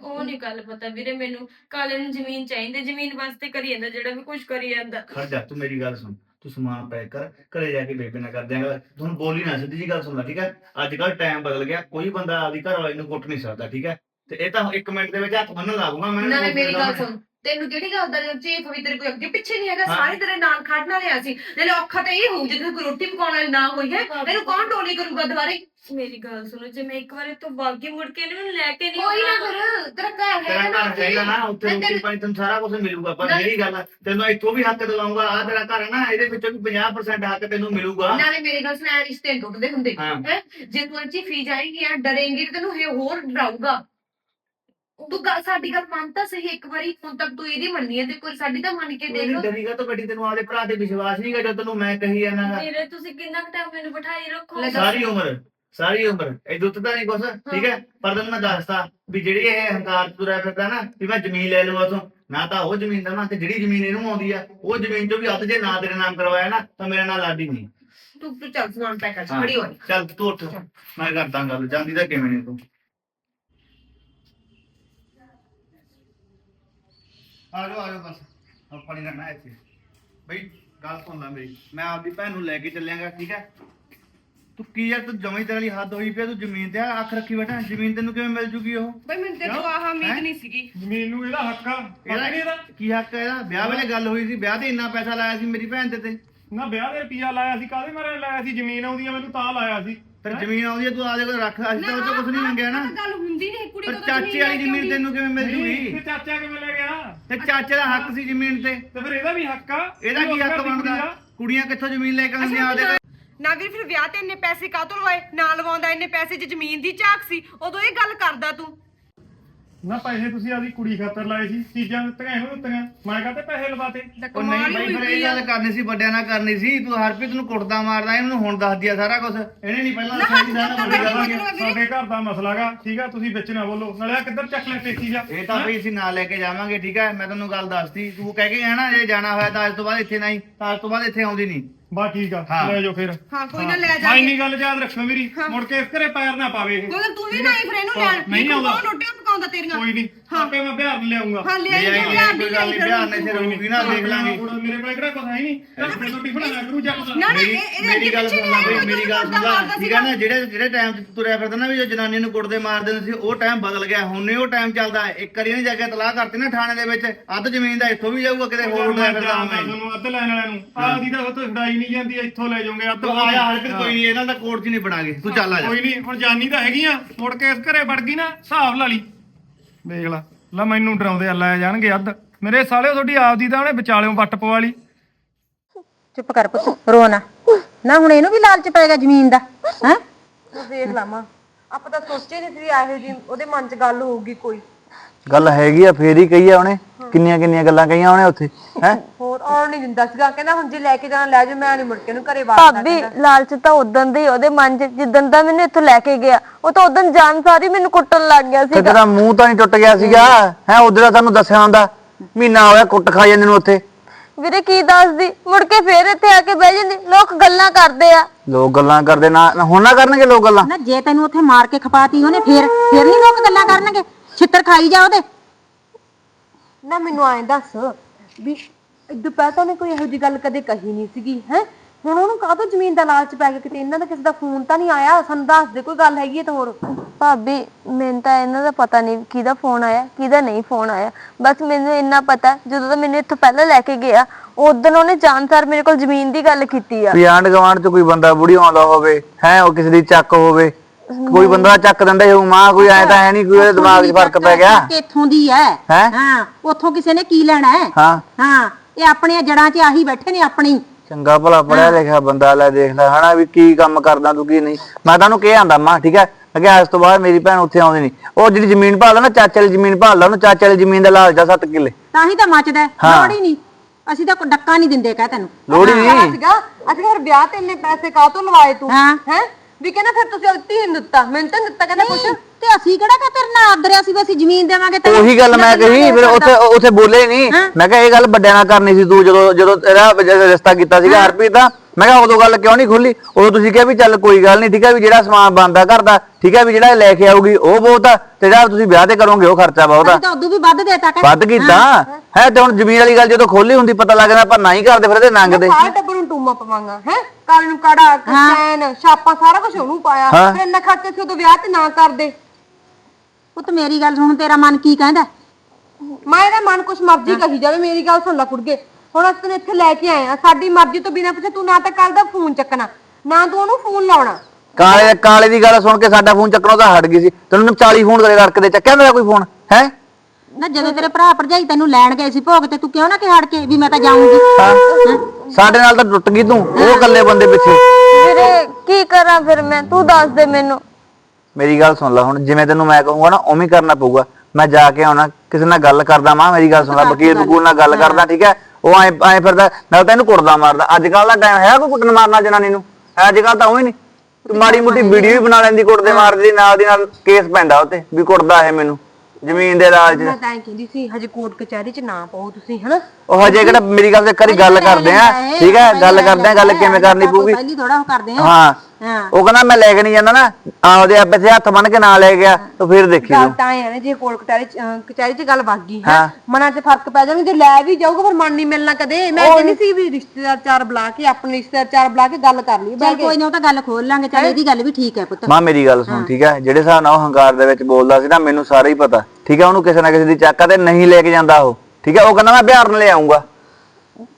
ਉਹ ਨਹੀਂ ਗੱਲ ਪਤਾ ਵੀਰੇ ਮੈਨੂੰ ਕਾਲੇ ਨੂੰ ਜ਼ਮੀਨ ਚਾਹੀਦੀ ਜ਼ਮੀਨ ਵਾਸਤੇ ਕਰੀ ਜਾਂਦਾ ਜਿਹੜਾ ਵੀ ਕੁਝ ਕਰੀ ਜਾਂਦਾ। ਖੜ ਜਾ ਤੂੰ ਮੇਰੀ ਗੱਲ ਸੁਣ ਤੂੰ ਸਮਾਨ ਪੈਕ ਕਰ ਘਰੇ ਜਾ ਕੇ ਬੇਬੇ ਨਾਲ ਕਰ ਦਿਆਂਗਾ ਤੁਹਾਨੂੰ ਬੋਲੀ ਨਾ ਸਿੱਧੀ ਜੀ ਗੱਲ ਸੁਣ ਲੈ ਠੀਕ ਹੈ? ਅੱਜ ਕੱਲ ਟਾਈਮ ਬਦਲ ਗਿਆ ਕੋਈ ਬੰਦਾ ਆਪਦੀ ਘਰ ਵਾਲੀ ਨੂੰ ਕੁੱਟ ਨਹੀਂ ਸਕਦਾ ਠੀਕ ਹੈ? ਤੇ ਇਹ ਤਾਂ ਇੱਕ ਮਿੰਟ ਦੇ ਵਿੱਚ ਹੱਥ ਬੰਨਣ ਲਾ ਦੂੰਗਾ ਮੈਂ ਨਾਲੇ ਮੇਰੀ ਗੱਲ ਸੁਣ। ਤੈਨੂੰ ਕਿਹੜੀ ਗੱਲ ਦਾ ਚੀਫ ਵੀ ਤੇਰੇ ਕੋਈ ਅੱਗੇ ਪਿੱਛੇ ਨਹੀਂ ਹੈਗਾ। ਸਾਰੇ ਤੇਰੇ ਨਾਲ ਖੜਨ ਵਾਲੇ ਆ ਸੀ ਨਾਲੇ ਔਖਾ ਤਾਂ ਇਹ ਹੋਊ ਜਦੋਂ ਕੋਈ ਰੋਟੀ ਪਕਾਉਣ ਵਾਲੀ ਨਾ ਹੋਈ ਹੈ ਇਹਨੂੰ ਕੌਣ ਟੋਲੀ ਕਰੂਗਾ ਦੁਬਾਰੇ? ਮੇਰੀ ਗੱਲ ਸੁਣੋ ਜੇ ਮੈਂ ਇੱਕ ਵਾਰੀ ਤੋਂ ਬਾਗੀ ਮੁੜ ਕੇ ਇਹਨੂੰ ਲੈ ਕੇ ਨਹੀਂ ਕੋਈ ਨਾ। ਫਿਰ ਤੇਰਾ ਘਰ ਤੇਰਾ ਹੈ ਘਰ ਹੈਗਾ ਨਾ ਉੱਥੇ। ਮੈਂ ਰੋਟੀ ਤੈਨੂੰ- ਪਾਣੀ ਤੈਨੂੰ ਸਾਰਾ ਕੁਝ ਮਿਲੂਗਾ ਪਰ ਨਹੀਂ। ਮੇਰੀ ਗੱਲ ਆ, ਤੈਨੂੰ ਇੱਥੋਂ ਵੀ ਹੱਕ ਦਿਵਾਉਂਗਾ ਆ ਤੇਰਾ ਘਰ ਹੈ ਨਾ ਇਹਦੇ ਵਿੱਚੋਂ ਵੀ 50% ਹੱਕ ਤੈਨੂੰ ਮਿਲੂਗਾ। ਨਾਲੇ ਮੇਰੀ ਗੱਲ ਸੁਣ ਐ ਰਿਸ਼ਤੇ ਨੀ ਟੁੱਟਦੇ ਹੁੰਦੇ ਹਾਂ। ਹੈ? ਜੇ ਤੂੰ ਅੱਛੀ ਫੀ ਜਾਏਗੀ ਆ ਡਰੇਂਗੀ ਤੇ ਤੈਨੂੰ ਇਹ ਹੋਰ ਡਰਾਊਗਾ। ਤੂੰ ਗੱਲ- ਸਾਡੀ ਗੱਲ ਮੰਨ ਤਾਂ ਸਹੀ ਇੱਕ ਵਾਰੀ ਹੁਣ ਤੱਕ ਤੂੰ ਇਹਦੀ ਮੰਨੀ ਹੈ ਤੇ ਕੋਈ ਸਾਡੀ ਤਾਂ ਮੰਨ ਕੇ ਦੇਖ ਡਰੀਗਾ ਤਾਂ ਬੇਟੀ ਤੈਨੂੰ ਆਪਦੇ ਭਰਾ ਤੇ ਵਿਸ਼ਵਾਸ ਨਹੀਂਗਾ ਜਦ ਤੈਨੂੰ ਮੈਂ ਕਹੀ ਜਾਂਦਾ ਗਾ। ਵੀਰੇ ਤੁਸੀਂ ਕਿੰਨਾ ਟਾਈਮ ਮੈਨੂੰ ਬਿਠਾਈ ਰੱਖੋ। ਸਾਰੀ ਉਮਰ ਸਾਰੀ ਉਮਰ ਇਹ ਦੁੱਤ ਤਾਂ ਨਹੀਂ ਕੁਛ ਠੀਕ ਹੈ? ਪਰ ਤੈਨੂੰ ਮੈਂ ਦੱਸਦਾ ਵੀ ਜਿਹੜੀ ਇਹ ਹੰਕਾਰ ਤੁਰਿਆ ਫਿਰਦਾ ਨਾ ਵੀ ਮੈਂ ਜ਼ਮੀਨ ਲੈ ਲਵਾਂ ਤੋਂ ਨਾ ਤਾਂ ਉਹ ਜ਼ਮੀਨ ਦਾ ਤੇ ਜਿਹੜੀ ਜ਼ਮੀਨ ਇਹਨੂੰ ਆਉਂਦੀ ਆ ਉਹ ਜ਼ਮੀਨ ਚੋਂ ਵੀ ਅੱਧ ਜੇ ਨਾ ਤੇਰੇ ਨਾਮ ਕਰਵਾਇਆ ਨਾ ਤਾਂ ਮੇਰਾ ਨਾਂ ਲਾਡੀ ਨਹੀਂ। ਤੂੰ ਤੂੰ ਚੱਲ ਸਮਾਨ ਪੈਕ ਕਰ ਹਾਂ। ਖੜੀ ਹੋ ਚੱਲ ਤੂੰ ਉੱਠ। ਮੈਂ ਕਰਦਾ ਗੱਲ ਜਾਂਦੀ ਤਾਂ ਕਿਵੇਂ ਨਹੀਂ ਤੂੰ? ਆ ਜਾਓ ਆ ਜਾਓ ਬਸ। ਆ ਪਾਣੀ ਰੱਖਣਾ ਇੱਥੇ। ਬਈ ਗੱਲ ਸੁਣ ਲੈ ਮੇਰੀ। ਮੈਂ ਆਪਦੀ ਭੈਣ ਨੂੰ ਲੈ ਕੇ ਚੱਲਿਆਗਾ ਠੀਕ ਹੈ? ਤੂੰ ਕੀ ਯਾਰ ਤੂੰ ਜਮੀ ਤੇਰੇ ਲਈ ਹੱਦ ਹੋਈ ਪਿਆ ਤੂੰ ਜ਼ਮੀਨ ਤੇ ਅੱਖ ਰੱਖੀ ਬੈਠਾ। ਜ਼ਮੀਨ ਤੈਨੂੰ ਕਿਵੇਂ ਮਿਲ ਜੂਗੀ ਉਹ? ਬਈ ਮੈਨੂੰ ਤੇ ਕਿਉਂ? ਆਹ ਹੈਂ? ਉਮੀਦ ਨਹੀਂ ਸੀਗੀ। ਜ਼ਮੀਨ ਨੂੰ ਇਹਦਾ ਹੱਕ ਆ। ਇਹਦਾ ਨਹੀਂ ਇਹਦਾ। ਕੀ ਹੱਕ ਹੈ ਇਹਦਾ? ਵਿਆਹ ਵੇਲੇ ਗੱਲ ਹੋਈ ਸੀ। ਵਿਆਹ ਤੇ ਇੰਨਾ ਪੈਸਾ ਲਾਇਆ ਸੀ ਮੇਰੀ ਭੈਣ ਤੇ ਤੇ। ਨਾ ਵਿਆਹ ਦੇ ਰੁਪਿਆ ਲਾਇਆ ਸੀ। ਕਾਹਦੇ ਮਾਰੇ ਲਾਇਆ ਸੀ? ਜ਼ਮੀਨ ਆਉਂਦੀ ਆ ਮੈਨੂੰ ਤਾਂ ਲਾਇਆ ਸੀ। ਫਿਰ ਜ਼ਮੀਨ ਆਉਂਦੀ ਹੈ ਤੂੰ ਆਪਦੇ ਕੋਲ ਰੱਖ। ਅਸੀਂ ਤਾਂ ਉਹ ਚੋਂ ਕੁਝ ਨਹੀਂ ਮੰਗਿਆ ਨਾ। ਆਹ ਤਾਂ ਗੱਲ ਹੁੰਦੀ ਨਹੀਂ ਕੁੜੀ ਪਰ ਕੋਲ ਚਾਚੇ ਵਾਲੀ ਜ਼ਮੀਨ ਤੈਨੂੰ ਕਿਵੇਂ ਮਿਲ ਨਹੀਂ, ਜੂਗੀ? ਤੇ ਚਾਚਾ ਕਿਵੇਂ ਲੈ ਗਿਆ ਤੇ ਚਾਚੇ ਦਾ ਹੱਕ ਸੀ ਜ਼ਮੀਨ ਤੇ। ਤੇ ਫਿਰ ਇਹਦਾ ਵੀ ਹੱਕ ਆ? ਇਹਦਾ ਕੀ ਹੱਕ ਬਣਦਾ? ਕੁੜੀਆਂ। ਕਿੱਥੋਂ ਜ਼ਮੀਨ ਲੈ ਕੇ ਆਉਂਦੀਆਂ ਘਰ? ਨਾ ਵੀਰ ਫਿਰ ਵਿਆਹ ਤੇ ਇੰਨੇ ਪੈਸੇ ਕਾਹਤੋਂ ਲਵਾਏ? ਨਾ ਲਵਾਉਂਦਾ ਇੰਨੇ ਪੈਸੇ 'ਚ ਜ਼ਮੀਨ ਦੀ ਝਾਕ ਸੀ। ਉਦੋਂ ਇਹ ਗੱਲ ਕਰਦਾ ਤੂੰ। ਨਾ ਪੈਸੇ ਤੁਸੀਂ ਆਦੀ ਕੁੜੀ ਖਾਤਰ ਲਾਏ ਸੀ ਚੀਜ਼ਾਂ ਦਿੱਤੀਆਂ ਇਹਨੂੰ ਦਿੱਤੀਆਂ। ਮੈਂ ਕਹਤੇ ਪੈਸੇ ਲਵਾਤੇ? ਉਹ ਨਹੀਂ ਬਾਈ ਫਿਰ ਇਹ ਗੱਲ ਕਰਨੀ ਸੀ ਵੱਡਿਆਂ ਨਾਲ ਕਰਨੀ ਸੀ ਤੂੰ ਹਰਪ੍ਰੀਤ ਨੂੰ ਕੁੱਟਦਾ ਮਾਰਦਾ ਇਹਨੂੰ ਹੁਣ ਦੱਸ ਦਿਆ ਸਾਰਾ ਕੁਝ ਇਹਨੇ ਨਹੀਂ ਪਹਿਲਾਂ ਦੱਸਿਆ ਸੀ ਸਾਰਾ ਵੱਡੀ ਗੱਲ ਆ। ਸਾਡੇ ਘਰ ਦਾ ਮਸਲਾਗਾ ਠੀਕ ਆ ਤੁਸੀਂ ਵਿੱਚ ਨਾ ਬੋਲੋ। ਨਾਲੇ ਆ ਕਿੱਧਰ ਚੱਕ ਲੈ ਟੇਕੀ ਜਾ? ਇਹ ਤਾਂ ਬਈ ਅਸੀਂ ਨਾਲ ਲੈ ਕੇ ਜਾਵਾਂਗੇ ਠੀਕ ਹੈ ਮੈਂ ਤੈਨੂੰ ਗੱਲ ਦੱਸਦੀ ਤੂੰ ਕਹਿ ਕੇ ਗਿਆ ਨਾ ਜੇ ਜਾਣਾ ਹੋਇਆ ਤਾਂ ਅੱਜ ਤੋਂ ਬਾਅਦ ਇੱਥੇ ਨਹੀਂ ਤਾਂ ਅੱਜ ਤੋਂ ਬਾਅਦ ਇੱਥੇ ਆਉਂਦੀ ਨਹੀਂ। ਬਾ ਠੀਕ ਆ ਹਾਂ। ਲੈ ਜਾਓ ਫਿਰ। ਹਾਂ ਕੋਈ ਨਾ ਲੈ ਜਾ ਇੰਨੀ ਗੱਲ ਯਾਦ ਰੱਖਿਓ ਮੇਰੀ ਮੁੜ ਕੇ ਇਸ ਘਰੇ ਪੈਰ ਨਾ ਪਾਵੇ ਇਹ। ਕੋਈ ਤੂੰ ਵੀ ਨਾ ਹੀ ਫਿਰ ਇਹਨੂੰ ਲੈਣ। ਨਹੀਂ ਆਉਂਦਾ। ਪਕਾਉਂਦਾ ਤੇਰੀਆਂ? ਕੋਈ ਨਹੀਂ ਆਪੇ ਮੈਂ ਬਿਹਾਰ ਨੂੰ ਲਿਆਉਂਗਾ। ਹਾਂ ਲੈ ਆਈ ਵਿਆਹ ਕੋਈ ਗੱਲ ਨਹੀਂ ਬਿਹਾਰ ਨੇ ਸਿਰ ਰੂਪੀ ਨਾ ਦੇਖ ਲਾਂਗੇ। ਮੇਰੇ ਕੋਲ ਕਿਹੜਾ ਕੁਝ ਹੈ ਨਹੀਂ ਤਾਂ ਰੋਟੀ ਬਣਾਇਆ ਕਰੂ ਜੱਟ ਦਾ ਨਾ ਨਾ ਮੇਰੀ ਗੱਲ ਸੁਣ ਲੈ ਨਹੀਂ ਬਈ ਮੇਰੀ ਗੱਲ ਸੁਣ ਲੈ। ਠੀਕ ਹੈ ਨਾ ਜਿਹੜੇ ਜਿਹੜੇ ਟਾਈਮ ਤੇ ਤੂੰ ਤੁਰਿਆ ਫਿਰਦਾ ਨਾ ਵੀ ਜੋ ਜਨਾਨੀ ਨੂੰ ਕੁੱਟਦੇ ਮਾਰਦੇ ਸੀ ਉਹ ਟਾਈਮ ਬਦਲ ਗਿਆ ਹੁਣ ਨਹੀਂ ਉਹ ਟਾਈਮ ਚੱਲਦਾ ਇੱਕ ਵਾਰੀ ਇਹਨੇ ਜਾ ਕੇ ਤਲਾਹ ਕਰਤੀ ਨਾ ਥਾਣੇ ਦੇ ਵਿੱਚ ਅੱਧ ਜ਼ਮੀਨ ਦਾ ਇੱਥੋਂ ਵੀ ਜਾਊਗਾ ਕਿਤੇ ਹੋਰ ਮੈਂ ਉੱਡਿਆ ਫਿਰਦਾ ਮੈਂ ਤੁਹਾਨੂੰ ਅੱਧ ਲੈਣ ਵਾਲਿਆਂ ਨੂੰ। ਆਹ ਦੀ ਤਾਂ ਉੱਥੇ ਛਡਾਈ ਨਹੀਂ ਜਾਂਦੀ ਇੱਥੋਂ ਲੈ ਜਾਓਗੇ ਅੱਧ ਤੂੰ ਆਇਆ ਹਰਕਤ ਕੋਈ ਨਹੀਂ ਇਹਨਾਂ ਦਾ ਕੋਰਟ 'ਚ ਨਹੀਂ ਬਣਾਗੇ ਤੂੰ ਚੱਲ ਆ ਜਾ। ਕੋਈ ਨਹੀਂ ਹੁਣ ਜਾਨੀ ਤਾਂ ਹੈਗੀ ਆ ਮੁੜ ਕੇ ਇਸ ਘਰੇ ਵੜ ਗਈ ਨਾ ਹਿਸਾਬ ਲਾ ਲਈ। ਵੇਖ ਲਾ। ਲੈ ਮੈਨੂੰ ਡਰਾਉਂਦੇ ਆ ਲੈ ਜਾਣਗੇ ਅੱਧ। ਮੇਰੇ ਸਾਲੇ ਤੁਹਾਡੀ ਆਪਦੀ ਤਾਂ ਉਹਨੇ ਵਿਚਾਲਿਓਂ ਵੱਟ ਪਵਾ ਲਈ। ਚੁੱਪ ਕਰ ਪੁੱਤ ਰੋ ਨਾ। ਨਾ ਹੁਣ ਇਹਨੂੰ ਵੀ ਲਾਲਚ ਪੈ ਗਿਆ ਜ਼ਮੀਨ ਦਾ ਹੈ? ਦੇਖ ਲਾਵਾਂ ਆਪਾਂ ਤਾਂ ਸੋਚੇ ਨਹੀਂ ਸੀ ਇਹੋ ਜੀ ਉਹਦੇ ਮਨ 'ਚ ਗੱਲ ਹੋਊਗੀ ਕੋਈ। ਗੱਲ ਹੈਗੀ ਆ ਫੇਰ ਹੀ ਕਹੀ ਆ ਉਹਨੇ ਕਿੰਨੀਆਂ ਕਿੰਨੀਆਂ ਗੱਲਾਂ ਕਹੀਆਂ ਉਹਨੇ ਉੱਥੇ ਹੈ? ਹੋਰ ਆਉਣ ਨਹੀਂ ਦਿੰਦਾ ਸੀਗਾ ਕਹਿੰਦਾ ਹੁਣ ਜੇ ਲੈ ਕੇ ਜਾਣਾ ਲੈ ਜਾ ਮੈਂ ਨਹੀਂ ਮੁੜ ਕੇ ਉਹਨੂੰ ਘਰੇ ਵਾਪਸ ਭਾਬੀ ਲਾਲਚ ਤਾਂ ਉਦੋਂ ਦੇ ਉਹਦੇ ਮਨ 'ਚ ਜਿੱਦਣ ਦਾ ਮੈਨੂੰ ਇੱਥੋਂ ਲੈ ਕੇ ਗਿਆ ਉਹ ਤਾਂ ਉਦੋਂ ਜਾਨ ਸਾਰੀ ਮੈਨੂੰ ਕੁੱਟਣ ਲੱਗ ਗਿਆ ਤੇ ਸੀਗਾ। ਤੇਰਾ ਮੂੰਹ ਤਾਂ ਨਹੀਂ ਟੁੱਟ ਗਿਆ ਸੀਗਾ ਹੈ ਉਧਰ ਦਾ ਸਾਨੂੰ ਦੱਸਿਆ ਹੁੰਦਾ ਮਹੀਨਾ ਹੋਇਆ ਕੁੱਟ ਖਾ ਜਾਂਦੇ ਨੂੰ ਉੱਥੇ। ਵੀਰੇ ਕੀ ਦੱਸਦੀ? ਮੁੜ ਕੇ ਫੇਰ ਇੱਥੇ ਆ ਕੇ ਬਹਿ ਜਾਂਦੀ ਲੋਕ ਗੱਲਾਂ ਕਰਦੇ ਆ। ਲੋਕ ਗੱਲਾਂ ਕਰਦੇ ਨਾ ਨਾ ਹੁਣ ਨਾ ਕਰਨਗੇ ਲੋਕ ਗੱਲਾਂ। ਨਾ ਜੇ ਤੈਨੂੰ ਉੱਥੇ ਮਾਰ ਕੇ ਖਪਾਤੀ ਉਹਨੇ ਫੇਰ ਫੇਰ ਨਹੀਂ ਲੋਕ ਗੱਲਾਂ ਕਰਨਗੇ। ਛਿੱਤਰ ਖਾਈ ਜਾ ਉਹਦੇ? ਨਾ ਮੈਨੂੰ ਐਂ ਦੱਸ ਵੀ ਦੁਪਹਿਰ ਤਾਂ ਉਹਨੇ ਕੋਈ ਇਹੋ ਜੀ ਗੱਲ ਕਦੇ ਕਹੀ ਨਹੀਂ ਸੀਗੀ ਹੈ? ਹੁਣ ਉਹਨੂੰ ਕਾਹਤੋਂ ਜ਼ਮੀਨ ਦਾ ਲਾਲਚ ਪੈ ਗਿਆ ਕਿਤੇ? ਇਹਨਾਂ ਦਾ ਕਿਸੇ ਦਾ ਫੋਨ ਤਾਂ ਨਹੀਂ ਆਇਆ? ਸਾਨੂੰ ਦੱਸ ਦੇ ਕੋਈ ਗੱਲ ਹੈਗੀ ਹੈ ਤਾਂ ਹੋਰ? ਭਾਬੀ ਮੈਨੂੰ ਤਾਂ ਇਹਨਾਂ ਦਾ ਪਤਾ ਨਹੀਂ ਕਿਹਦਾ ਫੋਨ ਆਇਆ ਕਿਹਦਾ ਨਹੀਂ ਫੋਨ ਆਇਆ। ਬਸ ਮੈਨੂੰ ਇੰਨਾ ਪਤਾ ਜਦੋਂ ਤਾਂ ਮੈਨੂੰ ਇੱਥੋਂ ਪਹਿਲਾਂ ਲੈ ਕੇ ਗਿਆ ਉਦੋਂ ਉਹਨੇ ਜਾਨਸਾਰ ਮੇਰੇ ਕੋਲ ਜ਼ਮੀਨ ਦੀ ਗੱਲ ਕੀਤੀ ਆ। ਵੀ ਆਂਢ ਗਵਾਂਢ ਚ ਕੋਈ ਬੰਦਾ ਬੁੜੀ ਆਉਂਦਾ ਹੋਵੇ ਹੈ ਉਹ ਕਿਸੇ ਦੀ ਚੱਕ ਹੋਵੇ ਕੋਈ ਬੰਦਾ ਚੱਕ ਦਿੰਦਾ ਹੋਊ ਮਾਂ ਕੋਈ ਐ ਤਾਂ ਹੈ ਨਹੀਂ ਕੋਈ ਉਹਦੇ ਦਿਮਾਗ 'ਚ ਫ਼ਰਕ ਪੈ ਗਿਆ। ਕਿ ਇੱਥੋਂ ਦੀ ਹੈ ਹੈਂ? ਹਾਂ ਉੱਥੋਂ ਕਿਸੇ ਨੇ ਕੀ ਲੈਣਾ ਹੈ ਹਾਂ। ਹਾਂ ਇਹ ਆਪਣੀਆਂ ਜੜਾਂ 'ਚ ਆਹੀ ਬੈਠੇ ਨੇ ਆਪਣੀ। ਚੰਗਾ ਭਲਾ ਪੜਿਆ ਲਿਖਿਆ ਬੰਦਾ ਲੈ ਦੇਖ ਲੈ ਹਨਾ ਵੀ ਕੀ ਕੰਮ ਕਰਦਾ ਤੂੰ ਕੀ ਨਹੀਂ। ਮੈਂ ਤਾਂ ਉਹਨੂੰ ਕਿਹਾ ਆਂਦਾ ਮਾਂ ਠੀਕ ਹੈ ਕਿਹਾ ਇਸ ਤੋਂ ਬਾਅਦ ਮੇਰੀ ਭੈਣ ਉੱਥੇ ਆਉਂਦੀ ਨਹੀਂ ਉਹ ਜਿਹੜੀ ਜ਼ਮੀਨ ਭਾਲਦਾ ਨਾ ਚਾਚੇ ਵਾਲੀ ਜ਼ਮੀਨ ਭਾਲਦਾ ਉਹਨੂੰ ਚਾਚੇ ਵਾਲੀ ਜ਼ਮੀਨ ਦਾ ਲਾਲਚ ਆ 7 ਕਿੱਲੇ। ਤਾਂ ਹੀ ਤਾਂ ਮੱਚਦਾ ਹੈ। ਹਾਂ। ਲੋੜ ਹੀ ਨਹੀਂ ਅਸੀਂ ਤਾਂ ਕੋਈ ਡੱਕਾ ਨਹੀਂ ਦਿੰਦੇ ਕਹਿ ਤੈਨੂੰ। ਲੋੜ ਹੀ ਨਹੀਂ ਸੀਗਾ ਅੱਜ ਫਿਰ ਵਿਆਹ ਤੇ ਇੰਨੇ ਪੈਸੇ ਕਾਹਤੋਂ ਲਵਾਏ ਤੂੰ? ਹਾਂ। ਹੈ? ਵੀ ਕਹਿੰਦਾ ਫਿਰ ਤੁਸੀਂ ਉੱਤੀ ਹੀ ਨੀ ਦਿੱਤਾ ਮੈਨੂੰ ਤਾਂ ਨੀ ਦਿੱਤਾ ਕਹਿੰਦਾ ਕੁਛ। ਤੇ ਅਸੀਂ ਕਿਹੜਾ ਕਿ ਤੇਰੇ ਨਾਲ ਆਦਰਿਆ ਸੀ ਵੀ ਅਸੀਂ ਜ਼ਮੀਨ ਦੇਵਾਂਗੇ ਤੈਨੂੰ। ਉਹੀ ਗੱਲ ਮੈਂ ਕਹੀ ਫਿਰ ਉੱਥੇ ਉੱਥੇ ਬੋਲੇ ਨਹੀਂ ਮੈਂ ਕਿਹਾ ਇਹ ਗੱਲ ਵੱਡਿਆਂ ਨਾਲ ਕਰਨੀ ਸੀ ਤੂੰ ਜਦੋਂ ਜਦੋਂ ਇਹਦਾ ਜਦੋਂ ਰਿਸ਼ਤਾ ਕੀਤਾ ਸੀਗਾ ਹਰਪ੍ਰੀਤ ਦਾ ਮੈਂ ਕਿਹਾ ਉਦੋਂ ਗੱਲ ਕਿਉਂ ਨਹੀਂ ਖੁੱਲੀ? ਉਦੋਂ ਤੁਸੀਂ ਕਿਹਾ ਵੀ ਚੱਲ ਕੋਈ ਗੱਲ ਨਹੀਂ ਠੀਕ ਹੈ ਵੀ ਜਿਹੜਾ ਸਮਾਨ ਬਣਦਾ ਘਰ ਦਾ ਠੀਕ ਹੈ ਵੀ ਜਿਹੜਾ ਇਹ ਲੈ ਕੇ ਆਊਗੀ ਉਹ ਬਹੁਤ ਆ ਤੇ ਜਿਹੜਾ ਤੁਸੀਂ ਵਿਆਹ ਤੇ ਕਰੋਗੇ ਉਹ ਖਰਚਾ ਬਹੁਤ ਆ। ਅਸੀਂ ਤਾਂ ਉਦੋਂ ਵੀ ਵੱਧ ਦੇਤਾ ਕਰ ਵੱਧ ਕੀਤਾ? ਹੈ। ਤੇ ਹੁਣ ਜ਼ਮੀਨ ਵਾਲੀ ਗੱਲ ਜਦੋਂ ਖੋਲੀ ਹੁੰਦੀ ਪਤਾ ਲੱਗਦਾ ਆਪਾਂ ਨਹੀਂ ਕਰਦੇ ਫਿਰ ਇਹਦੇ ਨੰਗਦੇ ਸਾਰੇ ਟੱਬਰ ਨੂੰ ਟੂਮਾ ਪਵਾਂਗਾ ਹੈ? ਕਾਲੇ ਨੂੰ ਕੜਾ ਕਸੈਨ ਛਾਪਾ ਸਾਰਾ ਕੁਝ ਉਹਨੂੰ ਪਾਇਆ। ਹਾਂ। ਫਿਰ ਇੰਨਾ ਖਰਚਾ ਸੀ ਉਦੋਂ ਵਿਆਹ ਤੇ ਨਾ ਕਰਦੇ। ਪੁੱਤ ਮੇਰੀ ਗੱਲ ਸੁਣ ਤੇਰਾ ਮਨ ਕੀ ਕਹਿੰਦਾ? ਮੈਂ ਇਹਦਾ ਮਨ ਕੁਛ ਮਰਜ਼ੀ ਕਹੀ ਜਾਵੇ ਮੇਰੀ ਗੱਲ ਸੁਣ ਲੈ ਕੁੜਗੇ ਹੁਣ ਅਸੀਂ ਤੈਨੂੰ ਇੱਥੇ ਲੈ ਕੇ ਆਏ ਆ ਸਾਡੀ ਮਰਜ਼ੀ ਤੋਂ ਬਿਨਾਂ ਪੁੱਛੇ ਤੂੰ ਨਾ ਤਾਂ ਕੱਲ ਦਾ ਫੋਨ ਚੱਕਣਾ ਨਾ ਤੂੰ ਉਹਨੂੰ ਫੋਨ ਲਾਉਣਾ। ਕਾਲੇ ਕਾਲੇ ਦੀ ਗੱਲ ਸੁਣ ਕੇ ਸਾਡਾ ਫੋਨ ਚੱਕਣੋਂ ਤਾਂ ਹਟ ਗਈ ਸੀ ਤੈਨੂੰ 40 ਫੋਨ ਕਰੇ ਰੜਕਦੇ ਚੱਕਿਆ ਮੇਰਾ ਕੋਈ ਫੋਨ ਹੈ? ਨਾ ਜਦੋਂ ਤੇਰੇ ਭਰਾ ਭਰਜਾਈ ਤੈਨੂੰ ਲੈਣ ਗਏ ਸੀ ਭੋਗ ਤੇ ਤੂੰ ਕਿਉਂ ਨਾ ਕਿ ਹਟ ਕੇ ਵੀ ਮੈਂ ਤਾਂ ਜਾਊਂਗੀ? ਸਾਡੇ ਨਾਲ ਤਾਂ ਟੁੱਟ ਗਈ ਤੂੰ ਉਹ ਇਕੱਲੇ ਬੰਦੇ ਪਿੱਛੇ। ਵੀਰੇ ਕੀ ਕਰਾਂ ਫਿਰ ਮੈਂ? ਤੂੰ ਦੱਸ ਦੇ ਮੈਨੂੰ। ਮੇਰੀ ਗੱਲ ਸੁਣ ਲੈ ਹੁਣ ਜਿਵੇਂ ਤੈਨੂੰ ਮੈਂ ਕਹੂੰਗਾ ਨਾ ਉਵੇਂ ਹੀ ਕਰਨਾ ਪਊਗਾ। ਮੈਂ ਜਾ ਕੇ ਆਉਣਾ ਕਿਸੇ ਨਾਲ ਗੱਲ ਕਰਦਾ ਮਾਂ ਮੇਰੀ ਗੱਲ ਸੁਣ ਲੈ ਵਕੀਲ ਵਕੂਲ ਨਾਲ ਗੱਲ ਕਰਦਾ ਠੀਕ ਹੈ? ਉਹ ਐ ਐ ਫਿਰਦਾ ਨਾਲ ਤੈਨੂੰ ਕੁੱਟਦਾ ਮਾਰਦਾ। ਅੱਜ ਕੱਲ ਦਾ ਟਾਈਮ ਹੈ ਕੋਈ ਕੁੱਟਣ ਮਾਰਨਾ ਜਨਾਨੀ ਨੂੰ? ਅੱਜ ਕੱਲ ਤਾਂ ਉਵੇਂ ਨਹੀਂ। ਤੂੰ ਮਾੜੀ ਮੋਟੀ ਵੀਡੀਓ ਵੀ ਬਣਾ ਲੈਂਦੀ ਕੁੱਟਦੇ ਮਾਰਦੇ ਦੀ ਨਾਲ ਦੀ ਨਾਲ ਕੇਸ ਪੈਂਦਾ ਉੱਤੇ ਵੀ ਕੁੱਟਦਾ ਇਹ ਮੈਨੂੰ। ਜ਼ਮੀਨ ਦੇ ਲਾਲਚ। ਮੈਂ ਤਾਂ ਐਂ ਕਹਿੰਦੀ ਸੀ ਹਜੇ ਕੋਰਟ ਕਚਹਿਰੀ 'ਚ ਨਾ ਪਾਓ ਤੁਸੀਂ ਹਨਾ? ਉਹ ਹਜੇ ਕਿਹੜਾ ਮੇਰੀ ਗੱਲ ਤੇ ਕਰੀ ਗੱਲ ਕਰਦੇ ਆ। ਠੀਕ ਹੈ ਗੱਲ ਕਰਦੇ ਆ ਗੱਲ ਕਿਵੇਂ ਕਰਨੀ ਪਊਗੀ। ਪਹਿਲੀ ਥੋੜਾ ਉਹ ਕਰਦੇ ਆ। ਹਾਂ। ਹਾਂ। ਉਹ ਕਹਿੰਦਾ ਮੈਂ ਲੈ ਕੇ ਨਹੀਂ ਜਾਂਦਾ ਨਾ ਆਪਦੇ ਆਪੇ ਤੇ ਹੱਥ ਬੰਨ ਕੇ ਨਾ ਲੈ ਗਿਆ ਤਾਂ ਫਿਰ ਦੇਖੀ ਗੱਲ ਤੂੰ ਤਾਂ ਐ ਨਾ ਜੇ 'ਚ ਅਹ, ਕਚਹਿਰੀ 'ਚ ਗੱਲ ਵਗ ਗਈ ਹਾਂ। ਹੈ। ਮਨਾਂ 'ਚ ਫ਼ਰਕ ਪੈ ਜਾਵੇ ਜੇ ਲੈ ਵੀ ਜਾਊਗਾ ਫਿਰ ਮਨ ਨਹੀਂ ਮਿਲਣਾ ਕਦੇ। ਮੈਂ ਕਹਿੰਦੀ ਸੀ ਵੀ ਰਿਸ਼ਤੇਦਾਰ ਚਾਰ ਬੁਲਾ ਕੇ ਆਪਣੇ ਰਿਸ਼ਤੇਦਾਰ ਚਾਰ ਬੁਲਾ ਕੇ ਗੱਲ ਕਰ ਲਈ ਚੱਲ ਕੋਈ ਨਾ ਉਹ ਤਾਂ ਗੱਲ ਖੋਲ ਲਾਂਗੇ ਚੱਲ ਇਹਦੀ ਗੱਲ ਵੀ ਠੀਕ ਹੈ ਪੁੱਤ। ਮਾਂ ਮੇਰੀ ਗੱਲ ਸੁਣ ਠੀਕ ਹੈ? ਜਿਹੜੇ ਹਿਸਾਬ ਨਾਲ ਉਹ ਹੰਕਾਰ ਦੇ ਵਿੱਚ ਬੋਲਦਾ ਸੀ ਨਾ ਮੈਨੂੰ ਸਾਰਾ ਹੀ ਪਤਾ। ਠੀਕ ਹੈ? ਉਹਨੂੰ ਕਿਸੇ ਨਾ ਕਿਸੇ ਦੀ ਚੱਕਾ ਤੇ ਨਹੀਂ ਲੈ ਕੇ ਜਾਂਦਾ ਉਹ। ਠੀਕ ਹੈ? ਉਹ ਕਹਿੰਦਾ ਮੈਂ ਬਿਹਾਰ ਨੂੰ ਲੈ ਆਉਂਗਾ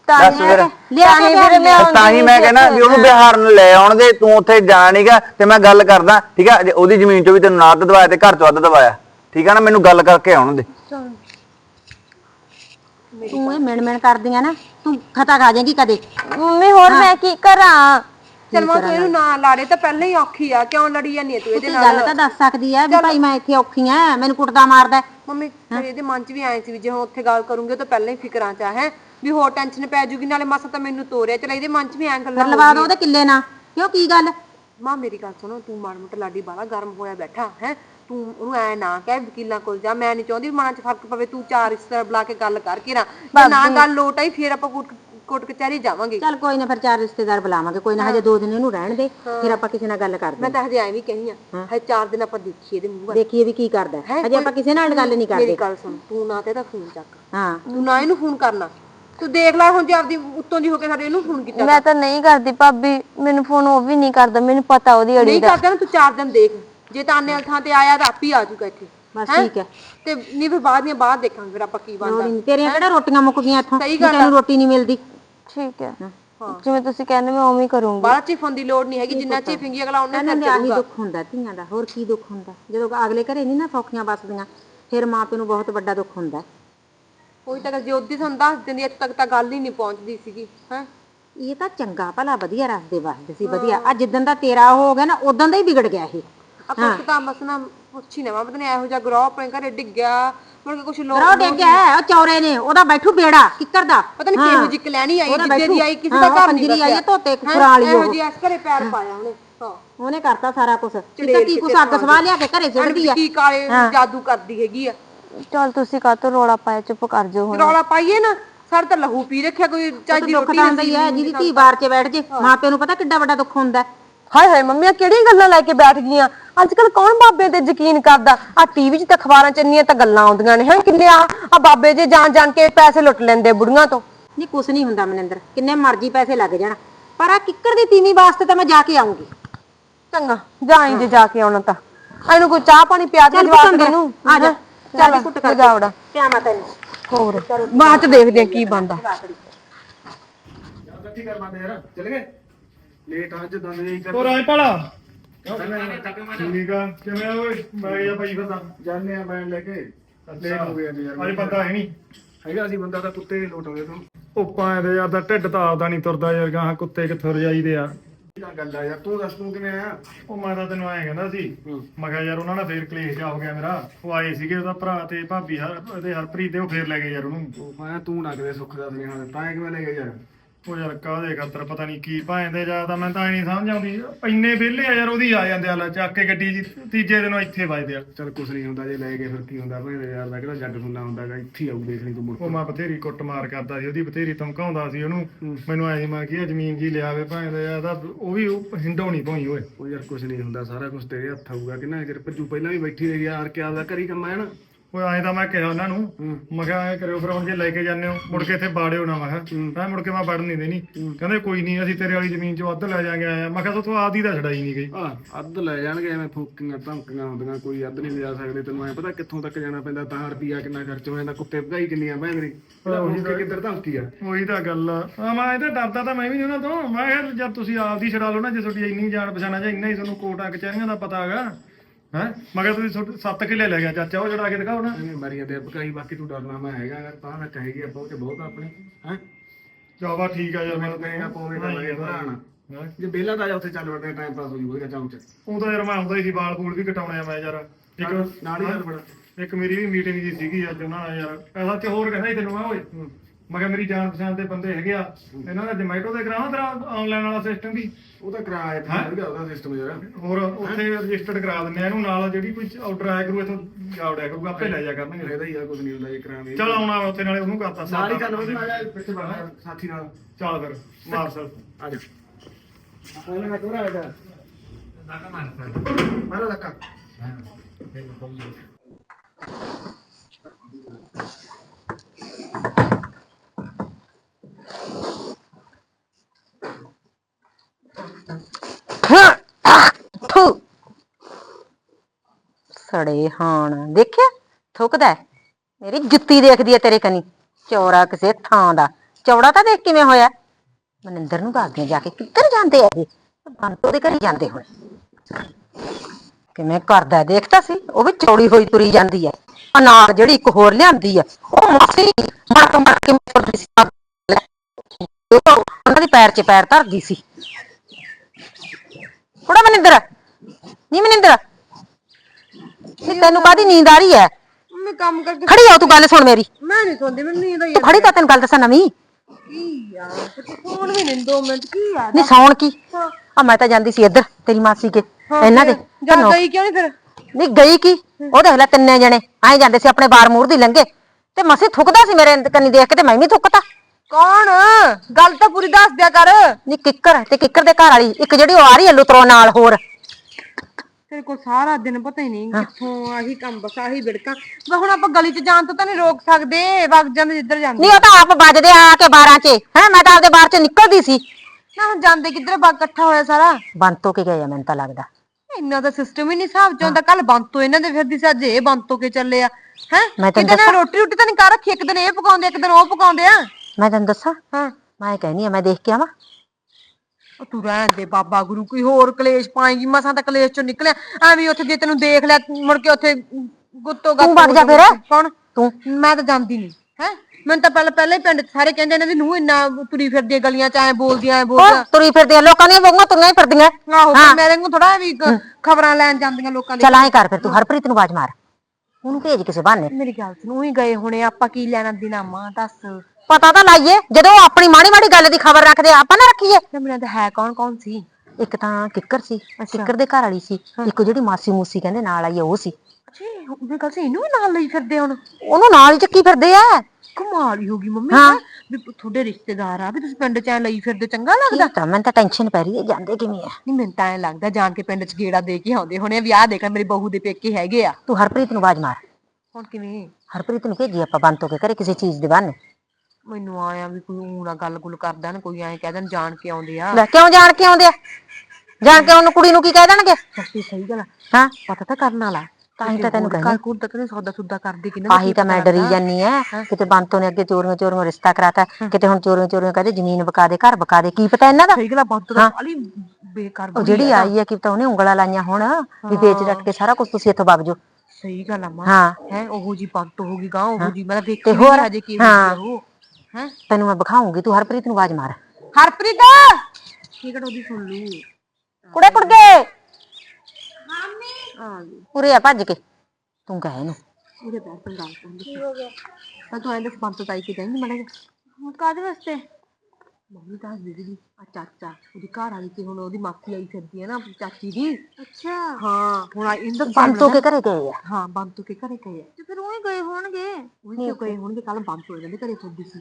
ਤਾਂ ਦੱਸ ਫਿਰ। ਲਿਆ ਕੇ ਵੀਰੇ ਮੈਂ ਤਾਂ ਹੀ ਮੈਂ ਕਹਿੰਦਾ ਵੀ ਉਹਨੂੰ ਬਿਹਾਰ ਨੂੰ ਲੈ ਆਉਣ ਦੇ ਤੂੰ ਉੱਥੇ ਜਾਣਾ ਨਹੀਂਗਾ ਤੇ ਮੈਂ ਗੱਲ ਕਰਦਾ ਠੀਕ ਹੈ ਜੇ ਉਹਦੀ ਜ਼ਮੀਨ ਚੋਂ ਵੀ ਤੈਨੂੰ ਨਾ ਅੱਧ ਦਵਾਇਆ ਤੇ ਘਰ ਚੋਂ ਅੱਧ ਦਵਾਇਆ। ਠੀਕ ਹੈ ਨਾ? ਮੈਨੂੰ ਗੱਲ ਕਰਕੇ ਆਉਣ ਦੇ। ਤੂੰ ਇਹ ਮਿਣ ਮਿਣ ਕਰਦੀਆਂ ਨਾ ਤੂੰ ਖਤਾ ਖਾ ਜਾਏਗੀ ਕਦੇ। ਮੰਮੀ ਹੋਰ ਮੈਂ ਕੀ ਕਰਾਂ? ਚਲ ਮੈਂ ਤੂੰ ਇਹਨੂੰ ਨਾ ਲਾੜੇ ਤਾਂ ਪਹਿਲਾਂ ਹੀ ਔਖੀ ਆ ਕਿਉਂ ਲੜੀ ਜਾਂਦੀ ਆ ਤੂੰ ਇਹਦੇ ਤੇ ਨਾਲ? ਗੱਲ ਤਾਂ ਦੱਸ ਸਕਦੀ ਐ ਵੀ ਭਾਈ ਮੈਂ ਇੱਥੇ ਔਖੀ ਆ ਮੈਨੂੰ ਕੁੱਟਦਾ ਮਾਰਦਾ। ਮੰਮੀ ਮੇਰੇ ਇਹਦੇ ਮਨ 'ਚ ਵੀ ਆਏ ਸੀ ਵੀ ਜੇ ਹੁਣ ਉੱਥੇ ਗੱਲ ਕਰੂੰਗੇ ਤਾਂ ਪਹਿਲਾਂ ਹੀ ਫਿਕਰਾਂ 'ਚ ਆ ਹੈ? ਵੀ ਹੋਰ ਟੈਨਸ਼ਨ ਪੈ ਜੂਗੀ ਨਾਲੇ ਮਸਾ ਤਾਂ ਮੈਨੂੰ ਤੋਰਿਆ। ਚਲ ਇਹਦੇ ਮਨ 'ਚ ਵੀ ਐਂ ਗੱਲਾਂ ਫਿਰ ਲਵਾ ਦੋ ਉਹਦੇ ਕਿੱਲੇ ਨਾ ਕਿਉਂ ਕੀ ਗੱਲ? ਮਾਂ ਮੇਰੀ ਗੱਲ ਸੁਣੋ ਤੂੰ ਮਾੜਾ ਮੋਟਾ ਲਾਡੀ ਬਾਲਾ ਗਰਮ ਹੋਇਆ ਬੈਠਾ ਹੈ? ਤੂੰ ਉਹਨੂੰ ਐ ਨਾ ਕਹਿ ਵਕੀਲਾਂ ਕੋਲ ਜਾ। ਮੈਂ ਨਹੀਂ ਚਾਹੁੰਦੀ ਮਨਾਂ 'ਚ ਫ਼ਰਕ ਪਵੇ ਤੂੰ ਚਾਰ ਰਿਸ਼ਤੇਦਾਰ ਬੁਲਾ ਕੇ ਗੱਲ ਕਰਕੇ ਨਾ। ਜੇ ਨਾ ਗੱਲ ਲੋਟ ਆਈ ਫੇਰ ਆਪਾਂ ਕੋਰਟ ਕੋਰਟ ਕਚਹਿਰੀ ਜਾਵਾਂਗੇ। ਚੱਲ ਕੋਈ ਨਾ ਫਿਰ ਚਾਰ ਰਿਸ਼ਤੇਦਾਰ ਬੁਲਾਵਾਂਗੇ। ਕੋਈ ਨਾ ਹਜੇ ਦੋ ਦਿਨ ਇਹਨੂੰ ਰਹਿਣ ਦੇ। ਫਿਰ ਆਪਾਂ ਕਿਸੇ ਨਾਲ ਗੱਲ ਕਰਦੇ ਮੈਂ ਤਾਂ ਹਜੇ ਐਵੇਂ ਕਹੀ ਆ ਹਜੇ ਚਾਰ ਦਿਨ ਆਪਾਂ ਦੇਖੀਏ ਇਹਦੇ ਮੂੰਹ ਵੱਲ। ਦੇਖੀਏ ਵੀ ਕੀ ਕਰਦਾ। ਹੈ। ਹਜੇ ਆਪਾਂ ਕਿਸੇ ਨਾਲ ਗੱਲ ਨਹੀਂ ਮੇਰੀ ਕਰਦੇ। ਗੱਲ ਸੁਣ ਤੂੰ ਨਾ ਤੇ ਇਹਦਾ ਫੋਨ ਚੱਕ। ਹਾਂ। ਤੂੰ ਨਾ ਇਹਨੂੰ ਫੋਨ ਕਰਨਾ। ਤੂੰ ਦੇਖ ਲੈ ਹੁਣ ਜੇ ਆਪਦੀ ਉੱਤੋਂ ਦੀ ਹੋ ਕੇ ਸਾਡੇ ਇਹਨੂੰ ਫੋਨ ਕੀਤਾ ਮੈਂ ਤਾਂ ਨਹੀਂ ਕਰਦੀ ਭਾਬੀ ਮੈਨੂੰ ਫੋਨ ਉਹ ਵੀ ਨਹੀਂ ਕਰਦਾ ਮੈਨੂੰ ਪਤਾ ਉਹਦੀ ਅੜੀ ਨਹੀਂ ਦਾ। ਕਰਦਾ ਨਾ ਤੂੰ ਚਾਰ ਦਿਨ ਦੇਖ। ਜੇ ਤਾਂ ਆਨੇ ਵਾਲੀ ਥਾਂ ਤੇ ਆਇਆ ਤਾਂ ਆਪੀ ਆ ਜਾਊਗਾ ਇੱਥੇ। ਬਸ ਹੈਂ? ਠੀਕ ਹੈ। ਤੇ ਨਹੀਂ ਫਿਰ ਬਾਅਦ ਦੀਆਂ ਬਾਅਦ ਦੇਖਾਂਗੇ ਫਿਰ ਆਪਾਂ ਕੀ ਬਣਦਾ। ਹੀ ਨਹੀਂ ਤੇਰੀਆਂ ਕਿਹੜਾ ਰੋਟੀਆਂ ਮੁੱਕ ਗਈਆਂ ਇੱਥੋਂ? ਸਹੀ ਤੈਨੂੰ ਰੋਟੀ ਨਹੀਂ ਮਿਲਦੀ। ਠੀਕ ਹੈ। ਜਿਵੇਂ ਤੁਸੀਂ ਕਹਿੰਦੇ ਮੈਂ ਉਵੇਂ ਹੀ ਕਰੂੰਗੀ। ਬਾਅਦ ਚਿਫਨ ਦੀ ਲੋੜ ਨਹੀਂ ਹੈਗੀ ਜਿੰਨਾ ਚਿਫਿੰਗੀ ਅਗਲਾ ਉਹਨੇ ਇਹਨਾਂ ਦੇ ਆਹੀ ਦੁੱਖ ਹੁੰਦਾ ਧੀਆਂ ਦਾ। ਹੋਰ ਕੀ ਦੁੱਖ ਹੁੰਦਾ? ਜਦੋਂ ਅਗਲੇ ਘਰੇ ਨਹੀਂ ਨਾ ਸੌਖੀਆਂ ਬਸਦੀਆਂ ਫਿਰ ਮਾਂ ਪਿਓ ਨੂੰ ਬਹੁਤ ਵੱਡਾ ਦੁੱਖ ਹੁੰਦਾ। ਕੋਈ ਤਾਂ ਜੇ ਉਹਦੀ ਤੁਹਾਨੂੰ ਦੱਸ ਦਿੰਦੀ ਇੱਥੇ ਤੱਕ ਤਾਂ ਗੱਲ ਹੀ ਨਹੀਂ ਪਹੁੰਚਦੀ ਸੀਗੀ ਹੈ। ਇਹ ਤਾਂ ਚੰਗਾ ਭਲਾ ਵਧੀਆ ਰਸਤੇ ਵੱਸਦੇ ਸੀ ਵਧੀਆ। ਆ ਜਿੱਦਣ ਦਾ ਤੇਰਾ ਉਹ ਹੋ ਗਿਆ ਨਾ ਉਦੋਂ ਦਾ ਹੀ ਵਿਗੜ ਗਿਆ ਇਹ। ਆਪਾਂ ਤਾਂ ਮਸਨਾ ਪੁੱਛੀ ਨਾ ਪਤਾ ਨਹੀਂ ਇਹੋ ਜਿਹਾ ਗਰੋਹ ਆਪਣੇ ਘਰੇ ਡਿੱਗਿਆ ਮੁੜ ਕੇ ਕੁਝ ਲੋਕ ਰੋ ਡਿੱਗ ਗਿਆ ਉਹ ਚੌਰੇ ਨੇ ਉਹਦਾ ਬੈਠੂ ਬੇੜਾ ਕਿੱਕਰ ਦਾ ਪਤਾ ਨਹੀਂ ਕਿਹੋ ਜਿਹੀ ਕਲੈਣੀ ਆਈ ਜਿੱਦੇ ਦੀ। ਆਈ ਕਿਸੇ ਦਾ ਘਰ ਨਹੀਂ ਆਈ। ਧੋਤੇ? ਖੁਰਾਲੀ ਇਹੋ ਉਹ। ਜਿਹੀ ਇਸ ਘਰੇ ਪੈਰ ਪਾਇਆ ਉਹਨੇ ਹਾਂ। ਉਹਨੇ ਕਰਤਾ ਸਾਰਾ ਕੁਝ ਕਿਤੇ ਕੀ ਕੁਛ ਅੱਗ ਸਵਾ ਲਿਆ ਕੇ ਘਰੇ ਸਿੱਟਦੀ ਆ। ਕੀ ਕਾਲੇ ਜਾਦੂ ਕਰਦੀ ਹੈਗੀ ਆ। ਚਲ ਤੁਸੀਂ ਕਾਹਤੋਂ ਰੋਲਾ ਪਾਇਆ ਚੁੱਪ ਕਰ ਜਾਓ ਹੁਣ। ਰੌਲਾ ਪਾਈਏ ਨਾ ਸਾਡੇ ਤਾਂ ਲਹੂ ਪੀ ਰੱਖਿਆ ਕੋਈ ਚੱਜ ਦੀ ਦੁੱਖ ਰੋਟੀ ਤਾਂ ਹੁੰਦਾ ਹੀ ਜਿਹਦੀ ਧੀ ਬਾਰ 'ਚ ਬੈਠ ਜੇ ਮਾਂ ਪਿਓ ਨੂੰ ਪਤਾ ਕਿੱਡਾ ਵੱਡਾ ਦੁੱਖ ਹੁੰਦਾ ਹੈ। ਹਾਏ ਹਾਏ ਮੰਮੀਆਂ ਕਿਹੜੀਆਂ ਗੱਲਾਂ ਲੈ ਕੇ ਬੈਠ ਗਈਆਂ? ਅੱਜ ਕੱਲ ਕੌਣ ਬਾਬੇ ਤੇ ਯਕੀਨ ਕਰਦਾ? ਆ ਟੀਵੀ 'ਚ ਤੇ ਅਖਬਾਰਾਂ 'ਚ ਇੰਨੀਆਂ ਤਾਂ ਗੱਲਾਂ ਆਉਂਦੀਆਂ ਨੇ ਹੈ ਕਿੰਨੇ ਆ ਆ ਬਾਬੇ ਜੇ ਜਾਣ ਜਾਣ ਕੇ ਪੈਸੇ ਲੁੱਟ ਲੈਂਦੇ ਬੁੜੀਆਂ ਤੋਂ। ਨਹੀਂ ਕੁਛ ਨਹੀਂ ਹੁੰਦਾ ਮਨਿੰਦਰ ਕਿੰਨੇ ਮਰਜ਼ੀ ਪੈਸੇ ਲੱਗ ਜਾਣ। ਪਰ ਆ ਕਿੱਕਰ ਦੀ ਤੀਵੀਂ ਵਾਸਤੇ ਤਾਂ ਮੈਂ ਜਾ ਕੇ ਆਉਂਗੀ ਚੰਗਾ ਜਾਈਂ ਜੇ ਜਾ ਕੇ ਆਉਣਾ ਤਾਂ। ਇਹਨੂੰ ਕੋਈ ਚਾਹ ਪਾਣੀ ਪਿਆ ਦੇ ਚੱਲ ਜਵਾਕ ਪੁੱਤ ਨੂੰ। ਆ ਜਾ। ਚੱਲ ਕੁੱਟ ਕਰ ਜਾਵੜਾ ਪਿਆਵਾਂ ਤੈਨੂੰ। ਹੋਰ ਬਾਅਦ ਚ ਦੇਖਦੇ ਆ ਕੀ ਬਣਦਾ। ਕੀ ਕਰਨਾ ਤੇ ਯਾਰ ਚਲ ਗਏ? ਲੇਟ ਅੱਜ ਦੰਦ ਜਿਹੀ ਕਰ ਹੋਰ ਆਏ ਪਾਲਾ ਠੀਕ ਆ। ਕਿਵੇਂ ਆ ਓਏ? ਮੈਂ ਜਾਂ ਭਾਈ ਫਸਾ ਜਾਣੇ ਆ ਬੈਣ ਲੈ ਕੇ। ਲੇਟ ਹੋ ਗਿਆ ਜੀ ਯਾਰ। ਅੱਜ ਬੰਦਾ ਹੈ ਨਹੀਂ। ਹੈਗਾ ਸੀ ਬੰਦਾ ਤਾਂ ਕੁੱਤੇ ਹੀ ਲੋਟ ਹੋ ਗਏ ਤੂੰ। ਉਹ ਪਾਏ ਦੇ ਯਾਰ ਦਾ ਢਿੱਡ ਤਾਂ ਆਪਦਾ ਨਹੀਂ ਤੁਰਦਾ ਯਾਰ ਗਾਹਾਂ ਕੁੱਤੇ ਕਿੱਥੋਂ ਰਜਾਈਦੇ ਆ। ਕੀ ਗੱਲ ਆ ਯਾਰ ਤੂੰ ਦੱਸ ਤੂੰ ਕਿਵੇਂ ਆਇਆ ਉਹ ਮੈਂ ਤਾਂ ਤੈਨੂੰ ਐਂ ਕਹਿੰਦਾ ਸੀ ਮੈਂ ਕਿਹਾ ਯਾਰ ਉਹਨਾਂ ਨਾਲ ਫੇਰ ਕਲੇਸ਼ ਜਾ ਹੋ ਗਿਆ ਮੇਰਾ। ਉਹ ਆਏ ਸੀਗੇ ਉਹਦਾ ਭਰਾ ਤੇ ਭਾਬੀ ਹਰ ਹਰਪ੍ਰੀਤ ਤੇ ਉਹ ਫੇਰ ਲੈ ਗਏ ਯਾਰ ਉਹਨੂੰ। ਮੈਂ ਤੂੰ ਨਾ ਕਦੇ ਸੁੱਖ ਦਾ ਸੁਨੇਹਾ ਦਿੱਤਾ ਐ ਕਿਵੇਂ ਲੈ ਗਿਆ ਯਾਰ? ਉਹ ਯਾਰ ਕਾਹਦੇ ਖਾਤਰ ਪਤਾ ਨਹੀਂ ਕੀ ਭਾਂਦੇ ਜਾਂ ਤਾਂ ਮੈਂ ਤਾਂ ਇਹ ਨਹੀਂ ਸਮਝ ਆਉਂਦੀ। ਇੰਨੇ ਵਿਹਲੇ ਆ ਯਾਰ ਉਹਦੀ ਆ ਜਾਂਦੇ ਆ ਲੈ ਚੱਕ ਕੇ ਗੱਡੀ ਜੀ ਤੀਜੇ ਦਿਨ ਇੱਥੇ ਵੱਜਦੇ ਆ। ਚਲ ਕੁਛ ਨਹੀਂ ਹੁੰਦਾ ਜੇ ਲੈ ਗਏ ਫਿਰ ਕੀ ਹੁੰਦਾ? ਭਾਈ ਯਾਰ ਦਾ ਕਿਹੜਾ ਜੱਗ ਸੁਣਨਾ ਹੁੰਦਾਗਾ ਇੱਥੇ ਹੀ ਆਊ ਦੇਖ ਲਈ ਤੂੰ ਮੁੜ ਉਹ ਮੈਂ ਬਥੇਰੀ ਕੁੱਟ ਮਾਰ ਕਰਦਾ ਸੀ ਉਹਦੀ ਬਥੇਰੀ ਧਮਕਾਉਂਦਾ ਸੀ ਉਹਨੂੰ। ਮੈਨੂੰ ਐਂ ਸੀ ਮੈਂ ਕੀ ਜ਼ਮੀਨ ਜੀ ਲਿਆਵੇ ਭਾਂਦੇ ਆ ਤਾਂ ਉਹ ਵੀ ਉਹ ਹਿੰਡੋਣੀ ਭੋਈ ਓਏ। ਉਹ ਯਾਰ ਕੁਛ ਨਹੀਂ ਹੁੰਦਾ ਸਾਰਾ ਕੁਝ ਤੇਰੇ ਹੱਥ ਆਊਗਾ ਕਿੰਨਾ ਚਿਰ ਭੱਜੂ ਪਹਿਲਾਂ ਵੀ ਬੈਠੀ ਰਹੀ ਯਾਰ ਕਿ ਆਪਦਾ ਘਰੀ ਕੰਮ ਆਇਆ ਨਾ। ਓਏ ਐਂ ਤਾਂ ਮੈਂ ਕਿਹਾ ਉਹਨਾਂ ਨੂੰ। ਮੈਂ ਕਿਹਾ ਐਂ ਕਰਿਓ ਫਿਰ ਹੁਣ ਜੇ ਲੈ ਕੇ ਜਾਂਦੇ ਹੋ ਮੁੜ ਕੇ ਇੱਥੇ ਬਾੜਿਓ ਨਾ ਮੈਂ ਕਿਹਾ। ਮੈਂ ਮੁੜ ਕੇ ਮੈਂ ਵੜਨ ਨਹੀਂ ਦੇਣੀ। ਕਹਿੰਦੇ ਕੋਈ ਨਹੀਂ ਅਸੀਂ ਤੇਰੇ ਵਾਲੀ ਜ਼ਮੀਨ ਚੋਂ ਅੱਧ ਲੈ ਜਾਾਂਗੇ ਆਇਆ ਮੈਂ ਕਿਹਾ ਤੂੰ ਆਦੀ ਦਾ ਛੜਾਈ ਨਹੀਂ ਗਈ। ਆ ਅੱਧ ਲੈ ਜਾਣਗੇ ਐਵੇਂ ਫੋਕੀਆਂ ਧਮਕੀਆਂ ਹੁੰਦੀਆਂ ਕੋਈ ਅੱਧ ਨਹੀਂ ਲਿਜਾ ਸਕਦੇ ਤੈਨੂੰ ਐ ਪਤਾ ਕਿੱਥੋਂ ਤੱਕ ਜਾਣਾ ਪੈਂਦਾ ਤਾਂ ਰੁਪਿਆ ਕਿੰਨਾ ਖਰਚ ਹੋ ਜਾਂਦਾ ਕੁੱਤੇ ਭਗਾਈ ਕਿੰਨੀਆਂ ਭੈਣ ਮੇਰੀ ਉਹੀ ਕਿੱਧਰ ਧਮਕੀ ਆ? ਉਹੀ ਤਾਂ ਗੱਲ ਆ। ਆ ਮੈਂ ਇਹ ਤਾਂ ਡਰਦਾ ਤਾਂ ਮੈਂ ਵੀ ਨਹੀਂ ਉਹਨਾਂ ਤੋਂ। ਮੈਂ ਕਿਹਾ ਜਦ ਤੁਸੀਂ ਆਪ ਦੀ ਛਡਾ ਲਓ ਨਾ ਜੇ ਤੁਹਾਡੀ ਇੰਨੀ ਜਾਣ ਪਛਾਣਾ ਜਾਂ ਇੰਨਾ ਹੀ ਤੁਹਾਨੂੰ ਕੋਟਾ ਕਚਹਿਰੀਆਂ ਦਾ ਪਤਾ ਹੈਗਾ। ਹੈ? ਮਗਰ ਤੁਸੀਂ ਸੱਤ ਕਿੱਲੇ ਲੈ ਗਿਆ ਚਾਚਾ ਉਹ ਛੜਾ ਕੇ ਦਿਖਾਓ ਨਾ। ਐਵੇਂ ਮਰੀਆਂ ਦੇ ਭਗਾਈ ਬਾਕੀ ਤੂੰ ਡਰਨਾ ਮੈਂ ਹੈਗਾ ਅਗਰ ਤਾਂ ਮੈਂ ਕਹੇਗੀ ਆਪਾਂ ਉਹ ਚ ਬਹੁਤ ਆਪਣੀ ਹੈ? ਜਾਵਾ ਠੀਕ ਆ ਯਾਰ ਮੈਨੂੰ ਕਹੇਗਾ ਪੌਣੇ ਦਾ ਲੱਗੇ ਭਰਾਣਾ ਹੈਂ? ਜੇ ਬੇਲਾ ਤਾਂ ਜਾ ਉੱਥੇ ਚੱਲ ਵੜਦੇ ਟਾਈਮ ਪਾਸ ਹੋ ਜੂਗਾ ਚੌਂਕ ਚ। ਉਹ ਤਾਂ ਯਾਰ ਮੈਂ ਆਉਂਦਾ ਹੀ ਸੀ ਵਾਲ ਪੂਲ ਵੀ ਕਟਾਉਣੇ ਆ ਮੈਂ ਯਾਰ। ਇੱਕ ਨਾਲ ਹੀ ਚੱਲ ਵੜਾ ਇੱਕ ਮੇਰੀ ਵੀ ਮੀਟਿੰਗ ਜੀ ਸੀਗੀ ਅੱਜ ਉਹਨਾਂ ਨਾਲ ਯਾਰ। ਐਸਾ ਤੇ ਹੋਰ ਕਹਿੰਦਾ ਸੀ ਤੈਨੂੰ ਮੈਂ ਓਏ ਮੈਂ ਕਿਹਾ ਮੇਰੀ ਜਾਣ ਪਛਾਣ ਦੇ ਬੰਦੇ ਹੈਗੇ ਆ ਇਹਨਾਂ ਦਾ ਜਮੈਟੋ ਤੇ ਕਰਾਵਾਂ ਤੇਰਾ ਆਨਲਾਈਨ ਵਾਲਾ ਸਿਸਟਮ ਵੀ? ਉਹ ਤਾਂ ਕਿਰਾਇਆ ਤੇ ਵਧੀਆ ਉਹਦਾ ਸਿਸਟਮ ਯਾਰ। ਹੋਰ ਉੱਥੇ ਰਜਿਸਟਰਡ ਕਰਾ ਦਿੰਦੇ ਆ ਇਹਨੂੰ ਨਾਲ ਜਿਹੜੀ ਕੋਈ ਆਰਡਰ ਆਇਆ ਕਰੂ ਇਥੋਂ ਜਾਵੜਿਆ ਕਰੂਗਾ ਆਪੇ ਲੈ ਜਾ ਕਰਨਗੇ। ਇਹਦਾ ਹੀ ਆ ਕੁਝ ਨਹੀਂ ਹੁੰਦਾ ਜੇ ਕਰਾਵੇ ਚਲ ਆਉਣਾ ਮੈਂ ਉੱਥੇ ਨਾਲੇ ਉਹਨੂੰ ਕਰਤਾ ਨਾਲ ਹੀ ਚੱਲ ਵੜਨਾ ਜਾ ਪਿੱਛੇ ਬਣਾ ਸਾਥੀ ਨਾਲ। ਚੱਲ ਫਿਰ ਮਾਰਸ਼ਲ ਆ ਜਾ। ਪਹਿਲਾਂ ਨਾ ਕੋਰਾ ਇਹਦਾ। ਮਾਰਾ ਲੱਕਾ ਥੂ ਸੜੇ ਹਾਣ। ਦੇਖਿਆ? ਥੁੱਕਦਾ ਹੈ। ਮੇਰੀ ਜੁੱਤੀ ਦੇਖਦੀ ਹੈ ਤੇਰੇ ਕਨੀ। ਚੌੜਾ ਕਿਸੇ ਥਾਂ ਦਾ। ਚੌੜਾ ਤਾਂ ਦੇਖ ਕਿਵੇਂ ਹੋਇਆ? ਮਨਿੰਦਰ ਨੂੰ ਭਾਗਦੇ ਜਾ ਕੇ ਕਿੱਧਰ ਜਾਂਦੇ ਆ ਇਹ ਬੰਤੋ ਦੇ ਘਰੇ ਜਾਂਦੇ ਹੁਣ। ਕਿਵੇਂ ਕਰਦਾ ਹੈ, ਦੇਖਤਾ ਸੀ। ਉਹ ਵੀ ਚੌੜੀ ਹੋਈ ਤੁਰੀ ਜਾਂਦੀ ਹੈ। ਅਨਾਰ ਜਿਹੜੀ ਇੱਕ ਹੋਰ ਲਿਆਂਦੀ ਹੈ ਉਹ ਮਾਸੀ ਮੜਕ ਮੜਕ ਕੇ ਤੁਰਦੀ ਸੀ। ਲੈ, ਉਹ ਉਹਨਾਂ ਦੀ ਪੈਰ 'ਚ ਪੈਰ ਧਰਦੀ ਸੀ। ਕੁੜਾ ਮਨਿੰਦਰ। ਨੀ ਮਨਿੰਦਰ। ਨੀ ਤੈਨੂੰ ਕਾਦੀ ਨੀਂਦ ਆ ਰਹੀ ਹੈ ਮੈਂ ਕੰਮ ਕਰਕੇ ਖੜੀ ਹੋ ਤੂੰ ਗੱਲ ਸੁਣ ਮੇਰੀ। ਮੈਂ ਨਹੀਂ ਸੌਂਦੀ ਮੈਨੂੰ ਨੀਂਦ ਆਈ ਤੂੰ ਖੜੀ ਤਾਂ ਤੈਨੂੰ ਗੱਲ ਦੱਸਾਂ ਨਵੀਂ। ਕੀ ਯਾਰ ਤੂੰ ਫੋਨ ਵੀ ਨਹੀਂ ਦੋ ਮਿੰਟ ਕੀ ਯਾਰ ਨਹੀਂ ਸੌਣ ਕੀ? ਆ ਮੈਂ ਤਾਂ ਜਾਂਦੀ ਸੀ ਇੱਧਰ ਤੇਰੀ ਮਾਸੀ ਕੇ ਇਹਨਾਂ ਦੇ ਜਾ। ਗਈ ਕਿਉਂ ਨਹੀਂ ਫਿਰ? ਨਹੀਂ ਗਈ ਕੀ? ਉਹ ਦੇਖ ਲੈ ਤਿੰਨੇ ਜਣੇ ਆਏ ਜਾਂਦੇ ਸੀ ਆਪਣੇ ਬਾਰ ਮੂਰ ਦੀ ਤੇ ਮਸੀ ਥੁੱਕਦਾ ਸੀ ਮੇਰੇ ਕੰਨੀ ਦੇਖ ਕੇ ਤੇ ਮੈਂ ਵੀ ਥੁੱਕਤਾ। ਕੌਣ? ਗੱਲ ਤਾਂ ਪੂਰੀ ਦੱਸ ਦਿਆ ਕਰ। ਨਹੀਂ ਕਿੱਕਰ ਤੇ ਕਿੱਕਰ ਦੇ ਘਰ ਵਾਲੀ ਇੱਕ ਜਿਹੜੀ ਉਹ ਆ ਰਹੀ ਹੈ ਲੁਤਰੋ ਨਾਲ ਹੋਰ। ਤੇਰੇ ਕੋਲ ਸਾਰਾ ਦਿਨ ਪਤਾ ਹੀ ਨਹੀਂ ਕਿੱਥੋਂ ਆਹੀ ਕੰਮ ਬਸ ਆਹੀ ਵਿੜਕਾਂ। ਮੈਂ ਹੁਣ ਆਪਾਂ ਗਲੀ 'ਚ ਜਾਣ ਤੋਂ ਤਾਂ ਨਹੀਂ ਰੋਕ ਸਕਦੇ ਵਗ ਜਾਂਦੇ ਜਿੱਧਰ ਜਾਂਦੇ। ਨਹੀਂ ਉਹ ਤਾਂ ਆਪ ਵੱਜਦੇ ਆ ਕੇ ਬਾਰਾਂ 'ਚ। ਹੈ ਮੈਂ ਤਾਂ ਆਪਦੇ ਬਾਹਰ 'ਚ ਨਿਕਲਦੀ ਸੀ। ਨਾ ਹੁਣ ਜਾਂਦੇ ਕਿੱਧਰ ਬਗ ਇਕੱਠਾ ਹੋਇਆ ਸਾਰਾ? ਬੰਦ ਤੋਂ ਕੇ ਗਏ ਆ ਮੈਨੂੰ ਤਾਂ ਲੱਗਦਾ। ਇੰਨਾ ਦਾ ਸਿਸਟਮ ਹੀ ਨਹੀਂ ਹਿਸਾਬ ਚ ਆਉਂਦਾ। ਕੱਲ ਬੰਤੋ ਇਹਨਾਂ ਦੇ ਫਿਰਦੀ ਸੀ ਅੱਜ ਇਹ ਬੰਤੋ ਕੇ ਚੱਲੇ ਆ। ਹੈ? ਮੈਂ ਤੈਨੂੰ ਕਿਤੇ ਨਾ ਰੋਟੀ ਰੋਟੀ ਤਾਂ ਨਹੀਂ ਕਰ ਰੱਖੀ ਇੱਕ ਦਿਨ ਇਹ ਪਕਾਉਂਦੇ ਇੱਕ ਦਿਨ ਉਹ ਪਕਾਉਂਦੇ ਆ। ਮੈਂ ਤੈਨੂੰ ਦੱਸਾਂ? ਹਾਂ? ਮੈਂ ਕਹਿੰਦੀ ਆ ਮੈਂ ਦੇਖ ਕੇ ਆਵਾਂ। ਉਹ ਤੂੰ ਰਹਿਣ ਦੇ ਬਾਬਾ ਗੁਰੂ ਕੋਈ ਹੋਰ ਕਲੇਸ਼ ਪਾਏਗੀ? ਮਸਾਂ ਤਾਂ ਕਲੇਸ਼ ਚੋਂ ਨਿਕਲਿਆ। ਐਵੇਂ ਉੱਥੇ ਜੇ ਤੈਨੂੰ ਦੇਖ ਲਿਆ ਮੁੜ ਕੇ ਉੱਥੇ ਗੁੱਤੋ ਗੱਤ ਤੂੰ ਵਗ ਜਾ। ਫਿਰ। ਕੌਣ? ਤੂੰ। ਮੈਂ ਤਾਂ ਜਾਂਦੀ ਨਹੀਂ। ਹੈ? ਮੈਨੂੰ ਤਾਂ ਪਹਿਲਾਂ ਪਹਿਲਾਂ ਹੀ ਪਿੰਡ 'ਚ ਸਾਰੇ ਕਹਿੰਦੇ ਇਹਨਾਂ ਦੀ ਨੂੰ ਇੰਨਾ ਤੁਰੀ ਫਿਰਦੀ ਗਲੀਆਂ 'ਚ ਐ ਬੋਲਦੀਆਂ ਐ ਹੋਰ ਬੋਲਦੀਆਂ। ਤੁਰੀ ਫਿਰਦੀ ਆ ਲੋਕਾਂ ਦੀਆਂ ਬੋਗੀਆਂ ਤੁਰੀਆਂ ਹੀ ਫਿਰਦੀਆਂ। ਆਹੋ ਪਰ ਮੇਰੇ ਨੂੰ ਥੋੜਾ ਵੀ ਖਬਰਾਂ ਲੈਣ ਜਾਂਦੀਆਂ ਲੋਕਾਂ ਚਲ ਦੀ ਐਂ ਕਰ ਫਿਰ ਤੂੰ ਹਰਪ੍ਰੀਤ ਨੂੰ ਆਵਾਜ਼ ਮਾਰ। ਉਹਨੂੰ ਭੇਜ ਕਿਸੇ ਬਹਾਨੇ। ਮੇਰੀ ਗੱਲ ਸੁਣ ਉਹੀ ਗਏ ਹੋਣੇ ਆਪਾਂ ਕੀ ਲੈਣਾ ਦਿਨਾ ਮਾਂ ਦੱਸ। ਪਤਾ ਤਾਂ ਲਾਈਏ ਜਦੋਂ ਉਹ ਆਪਣੀ ਮਾੜੀ ਮਾੜੀ ਗੱਲ ਦੀ ਖਬਰ ਰੱਖਦੇ ਆ, ਆਪਾਂ ਨਾ ਰੱਖੀਏ। ਤੇ ਮੇਰੇ ਤਾਂ ਹੈ ਕੌਣ ਕੌਣ ਸੀ? ਇੱਕ ਤਾਂ ਕਿੱਕਰ ਸੀ ਕਿੱਕਰ ਦੇ ਘਰ ਵਾਲੀ ਸੀ ਇੱਕ ਜਿਹੜੀ ਮਾਸੀ ਮੂਸੀ ਕਹਿੰਦੇ ਨਾਲ ਆਈ ਆ ਉਹ ਸੀ। ਇਹਨੂੰ ਵੀ ਨਾਲ ਲਈ ਫਿਰਦੇ ਹੁਣ? ਉਹਨੂੰ ਨਾਲ ਹੀ ਚੱਕੀ ਫਿਰਦੇ ਆ। ਕਮਾਲ ਹੀ ਹੋ ਗਈ ਮੰਮੀ ਹਾਂ। ਹੈਂ? ਵੀ ਤੁਹਾਡੇ ਰਿਸ਼ਤੇਦਾਰ ਆ ਵੀ ਤੁਸੀਂ ਪਿੰਡ ਚ ਐ ਲਈ ਫਿਰਦੇ ਚੰਗਾ ਲੱਗਦਾ? ਕੀ ਤਾਂ ਮੈਨੂੰ ਤਾਂ ਟੈਨਸ਼ਨ ਪੈ ਰਹੀ ਹੈ ਜਾਂਦੇ ਕਿਵੇਂ ਆ? ਨਹੀਂ ਮੈਨੂੰ ਤਾਂ ਐ ਲੱਗਦਾ ਜਾਣ ਕੇ ਪਿੰਡ ਚ ਗੇੜਾ ਦੇ ਕੇ ਆਉਂਦੇ ਹੋਣੇ ਆ ਵੀ ਆਹ ਦੇਖ ਮੇਰੀ ਬਹੂ ਦੇ ਪੇਕੇ ਹੈਗੇ ਆ। ਤੂੰ ਹਰਪ੍ਰੀਤ ਨੂੰ ਆਵਾਜ਼ ਮਾਰ। ਹੁਣ ਕਿਵੇਂ? ਹਰਪ੍ਰੀਤ ਨੂੰ ਭੇਜੀ ਆਪਾਂ ਬੰਦ ਤੋਂ ਕੇ ਘਰੇ ਕਿਸੇ ਚੀਜ਼ ਦੇ ਬਹਾਨੇ। ਮੈਨੂੰ ਆਇਆ ਵੀ ਕੋਈ ਊਂ ਨਾ ਗੱਲ ਗੁੱਲ ਕਰਦਾ ਨਾ ਕੋਈ ਐਂ ਕਹਿ ਦੇਣ ਜਾਣ ਕੇ ਆਉਂਦੇ ਆ। ਲੈ ਕਿਉਂ ਜਾਣ ਕੇ ਆਉਂਦੇ ਆ? ਜਾਣ ਕੇ ਉਹਨੂੰ ਕੁੜੀ ਨੂੰ ਕੀ ਕਹਿ ਦੇਣਗੇ? ਸੱਚੀ ਸਹੀ ਗੱਲ ਆ। ਹਾਂ। ਪਤਾ ਤਾਂ ਕਰਨ ਵਾਲਾ। ਤਾਂ ਹੀ ਤਾਂ ਤੈਨੂੰ ਕਹਿੰਦੀ। ਘਰ ਘੁਰ ਤੱਕ ਨਹੀਂ ਸੌਦਾ ਸੁਦਾ ਕਰਦੀ ਕਿਨਾਂ ਆਹੀ ਤਾਂ ਮੈਂ ਡਰੀ ਜਾਨੀ ਐ ਕਿਤੇ ਬੰਤੋਂ ਨੇ ਅੱਗੇ ਚੋਰੀਆਂ ਚੋਰੀਆਂ ਰਿਸ਼ਤਾ ਕਰਾਤਾ। ਕਿਤੇ ਹੁਣ ਚੋਰੀਆਂ ਚੋਰੀਆਂ ਕਹਿੰਦੇ ਜ਼ਮੀਨ ਬਕਾ ਦੇ ਘਰ ਬਕਾ ਦੇ ਕੀ ਪਤਾ ਇਹਨਾਂ ਦਾ? ਸਹੀ ਗੱਲ ਆ ਬੰਦ ਤਾਂ ਬੇਕਾਰ ਉਹ ਬੁਰੀ ਜਿਹੜੀ ਆ। ਆਈ ਹੈ ਕਿ ਤਾਂ ਉਹਨੇ ਉਂਗਲਾਂ ਲਾਈਆਂ ਹੁਣ ਵੀ ਵੇਚ ਰੱਟ ਕੇ ਸਾਰਾ ਕੁਝ ਤੁਸੀਂ ਇੱਥੋਂ ਵਗ ਜਾਓ। ਸਹੀ ਗੱਲ ਆ ਮਾਂ। ਹਾਂ। ਹੈ ਉਹੋ ਜੀ ਬੰਦ ਹੋ ਗਈ ਗਾਂ ਉਹੋ ਜੀ ਮੈਂ ਦੇਖੀ ਤੇ ਹੋਰ? ਹਜੇ ਕੀ। ਹੋਈ ਉਹ। ਹੈ? ਤੈਨੂੰ ਮੈਂ ਵਿਖਾਉਂਗੀ ਤੂੰ ਹਰਪ੍ਰੀਤ ਨੂੰ ਆਵਾਜ਼ ਮਾਰ। ਹਰਪ੍ਰੀਤ! ਕੀ ਕਟ ਉਹਦੀ ਸੁਣ ਲੂ ਕੁੜੇ ਕੁੜਗੇ! ਆ ਗਈ। ਉਰੇ ਆ ਭੱਜ ਕੇ। ਤੂੰ ਕਹੇ ਇਹਨੂੰ। ਉਹਦੇ ਪੈਰ ਤੋਂ ਗੱਲ ਕੀ ਹੋ ਗਿਆ? ਤਾਂ ਤੂੰ ਐਂ ਦੱਸ ਬੰਦ ਤਾਈ ਕੇ ਜਾਏਂਗੀ ਮੜਾ ਕਾਦੇ ਵਾਸਤੇ? ਮੰਮੀ ਦੱਸ ਦੇ ਦੀ ਆ ਚਾਚਾ ਉਹਦੀ ਘਰ ਵਾਲੀ ਤੇ ਹੁਣ ਉਹਦੀ ਮਾਸੀ ਆਈ ਫਿਰਦੀ ਹੈ ਨਾ ਆਪਣੀ ਚਾਚੀ ਦੀ। ਅੱਛਾ। ਹਾਂ ਹੁਣ ਇਹਦਾ ਬੰਤੋ ਕੇ ਘਰੇ ਗਏ ਆ। ਹਾਂ ਬੰਤੋ ਕੇ ਘਰੇ ਗਏ ਆ। ਤੇ ਫਿਰ ਉਹ ਹੀ ਗਏ ਹੋਣਗੇ? ਉਹੀ ਕਿਉਂ ਗਏ ਹੋਣਗੇ ਕੱਲ ਬੰਦ ਹੋ ਜਾਂਦੇ ਘਰੇ ਫਿਰਦੀ ਸੀ।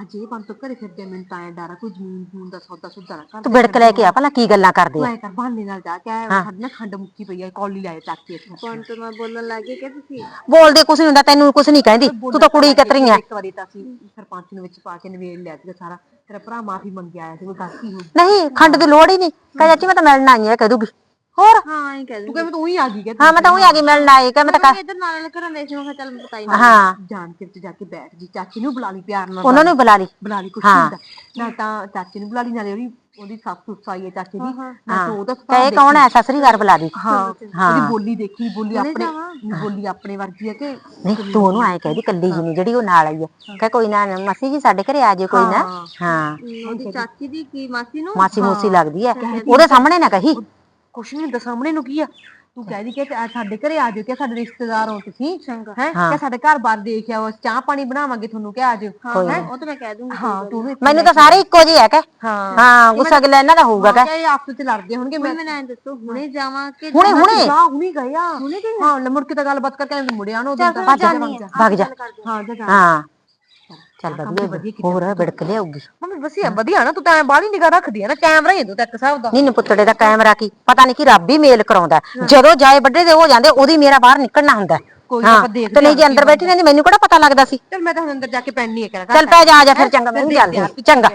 ਅੱਜ ਇਹ ਬੰਦ ਤੋਂ ਘਰੇ ਫਿਰਦੇ ਮੈਨੂੰ ਤਾਂ ਐ ਡਰ ਆ ਕੋਈ ਜ਼ਮੀਨ ਜੂਨ ਦਾ ਸੌਦਾ ਸੁੱਦਾ ਨਾ ਕਰ ਤੂੰ ਬਿੜਕ ਲੈ ਕੇ ਆ ਭਲਾ ਕੀ ਗੱਲਾਂ ਕਰਦੇ ਆ। ਕਰ ਬਹਾਨੇ ਨਾਲ ਜਾ ਕੇ ਆਇਆ, ਸਾਡੇ ਨਾਲ ਖੰਡ ਮੁੱਕੀ ਪਈ ਆ ਕੌਲੀ ਲਾਏ ਚੱਕ ਕੇ ਇੱਥੇ। ਕੌਣ ਤੋਂ ਮੈਂ ਬੋਲਣ ਲੱਗੇ ਕਿ ਤੁਸੀਂ? ਬੋਲਦੇ ਕੁਛ ਨਹੀਂ ਹੁੰਦਾ ਤੈਨੂੰ ਕੁਛ ਨਹੀਂ ਕਹਿੰਦੀ। ਤੂੰ ਤਾਂ ਕੁੜੀ ਕਤਰੀ ਆ। ਇੱਕ ਵਾਰੀ ਤਾਂ ਅਸੀਂ ਸਰਪੰਚ ਨੂੰ ਵਿੱਚ ਪਾ ਕੇ ਨਵੇੜ ਲਿਆ ਸੀਗਾ ਸਾਰਾ। ਤੇਰਾ ਭਰਾ ਮਾਫੀ ਮੰਗਿਆ ਆਇਆ ਸੀ, ਕੋਈ ਗਲਤੀ ਹੋ ਗਈ ਨਹੀਂ, ਖੰਡ ਦੀ ਲੋੜ ਹੀ ਨਹੀਂ। ਕਹ ਚਾਚੀ ਮੈਂ ਤਾਂ ਮਿਲਣ ਆਈ ਆ ਕਹਿ ਦੂਗੀ। ਹੋਰ? ਹਾਂ ਹੀ ਕਹਿ ਤੂੰ ਕਹਿੰਦਾ ਤੂੰ ਹੀ ਆ ਗਈ ਕਿ ਹਾਂ ਮੈਂ ਤਾਂ ਉਹੀ ਆ ਗਈ ਮਿਲਣ ਆਈ ਕਿ ਮੈਂ ਤਾਂ ਮੈਂ ਇੱਧਰ ਨਾਲ ਨਾਲ ਘਰਾਂ ਦੇ ਸੀ ਮੈਂ ਕਿਹਾ ਚੱਲ ਪਤਾ ਹੀ ਨਾ ਹਾਂ। ਜਾਣ ਕੇ ਉੱਤੇ ਜਾ ਕੇ ਬੈਠ ਗਈ ਚਾਚੀ ਨੂੰ ਬੁਲਾ ਲਈ ਪਿਆਰ ਨਾਲ ਉਹਨਾਂ ਨੂੰ ਬੁਲਾ ਲਈ। ਬੁਲਾ ਲਈ ਕੁਛ ਹਾਂ। ਹੁੰਦਾ। ਨਾ ਤਾਂ ਚਾਚੀ ਨੂੰ ਬੁਲਾ ਲਈ ਨਾਲੇ ਉਹਦੀ ਉਹਦੀ ਸੱਸ ਸੁੱਸ ਆਈ ਹੈ ਚਾਚੀ ਦੀ। ਨਾ ਹਾਂ। ਤਾਂ ਉਹਦਾ ਸੁਭਾਅ ਕਹੇ ਕੌਣ ਐ ਸਸਰੀ ਘਰ ਬੁਲਾ ਦੀ ਹਾਂ ਹਾਂ। ਉਹਦੀ ਬੋਲੀ ਦੇਖੀ ਬੋਲੀ ਆਪਣੇ ਬੋਲੀ ਆਪਣੇ ਵਰਗੀ ਹੈ ਕਿ ਨਹੀਂ ਤੂੰ ਉਹਨੂੰ ਐ ਕਹਿਦੀ ਕੱਲੀ ਜੀ ਨੀ ਜਿਹੜੀ ਉਹ ਨਾਲ ਆਈ ਆ ਕਹ ਕੋਈ ਨਾ ਮਸੀ ਜੀ ਸਾਡੇ ਘਰੇ ਆ ਜੇ ਕੋਈ ਨਾ। ਹਾਂ। ਉਹਦੀ ਚਾਚੀ ਦੀ ਕੀ ਮਾਸੀ ਨੂੰ? ਮਾਸੀ ਮੂਸੀ ਲੱਗਦੀ ਐ ਉਹਦੇ ਸਾਹਮਣੇ ਨਾ ਕਹੀ। ਕੁਛ ਨਹੀਂ ਹੁੰਦਾ ਸਾਹਮਣੇ ਨੂੰ ਕੀ ਆ? ਤੂੰ ਕਹਿ ਦੀ ਕਿ ਸਾਡੇ ਘਰੇ ਆ ਜਾਓ ਕਿ ਸਾਡੇ ਰਿਸ਼ਤੇਦਾਰ ਹੋ ਤੁਸੀਂ ਹੈ? ਹਾਂ। ਕਿ ਸਾਡੇ ਘਰ ਬਾਰ ਦੇਖ ਆਓ ਚਾਹ ਪਾਣੀ ਬਣਾਵਾਂਗੇ ਤੁਹਾਨੂੰ ਕਿ ਆ ਜਾਓ। ਹੈਂ? ਉਹ ਤਾਂ ਮੈਂ ਕਹਿ ਦੂੰਗੀ ਹਾਂ ਤੂੰ ਵੀ ਮੈਨੂੰ ਤਾਂ ਸਾਰੇ ਇੱਕੋ ਜਿਹੇ ਆ ਕਹ। ਹਾਂ। ਹਾਂ ਗੁੱਸਾ ਗਿਲਾ ਇਹਨਾਂ ਦਾ ਹੋਊਗਾ ਕਿ ਆਪਸ ਵਿੱਚ ਲੜਦੇ ਹੋਣਗੇ ਮੈਂ ਮੈਂ ਐਂ ਦੱਸੋ ਹੁਣੇ ਜਾਵਾਂ ਕਿ ਹੁਣੇ ਹੁਣੇ। ਜਾ ਹੁਣੀ ਗਏ ਆ। ਹੁਣੇ ਗਏ। ਹਾਂ ਮੁੜ ਕੇ ਤਾਂ ਗੱਲਬਾਤ ਕਰਕੇ ਮੁੜਿਆ ਨਾ ਉਦੋਂ ਭੱਜ ਜਾ ਹਾਂ ਜਾ ਜਾ। ਹਾਂ। ਚੱਲ ਵਧੀਆ ਹੋਰ ਬਿੜਕ ਲਿਆਉਗੀ ਮੰਮੀ ਵਧੀਆ ਵਧੀਆ ਨਾ ਤੂੰ ਤਾਂ ਐ ਬਾਹਲੀ ਨਿਗਾਹ ਰੱਖਦੀ ਆ ਨਾ ਕੈਮਰਾ ਹੀ ਤੂੰ ਤਾਂ ਇੱਕ ਹਿਸਾਬ ਦਾ। ਨਹੀਂ ਨੀ ਪੁੱਤੜੇ ਦਾ ਕੈਮਰਾ ਕੀ ਪਤਾ ਨਹੀਂ ਕਿ ਰੱਬ ਹੀ ਮੇਲ ਕਰਾਉਂਦਾ। ਜਦੋਂ ਜਾਏ ਵੱਡੇ ਦੇ ਹੋ ਜਾਂਦੇ ਉਹਦੀ ਮੇਰਾ ਬਾਹਰ ਨਿਕਲਣਾ ਹੁੰਦਾ। ਕੋਈ ਨਾ ਹਾਂ ਆਪਾਂ ਦੇਖਦੇ ਤੇ ਨਹੀਂ ਜੇ ਅੰਦਰ ਬੈਠੀ ਰਹਿੰਦੀ ਮੈਨੂੰ ਕਿਹੜਾ ਪਤਾ ਲੱਗਦਾ ਸੀ? ਚਲ ਮੈਂ ਤਾਂ ਹੁਣ ਅੰਦਰ ਜਾ ਕੇ ਪੈਣੀ ਹੈ ਕਰਾਂ ਚੱਲ ਪੈ ਜਾ। ਆ ਜਾ ਫਿਰ ਚੰਗਾ ਮੈਂ ਵੀ ਜਾਂਦੀ ਹਾਂ। ਚੰਗਾ।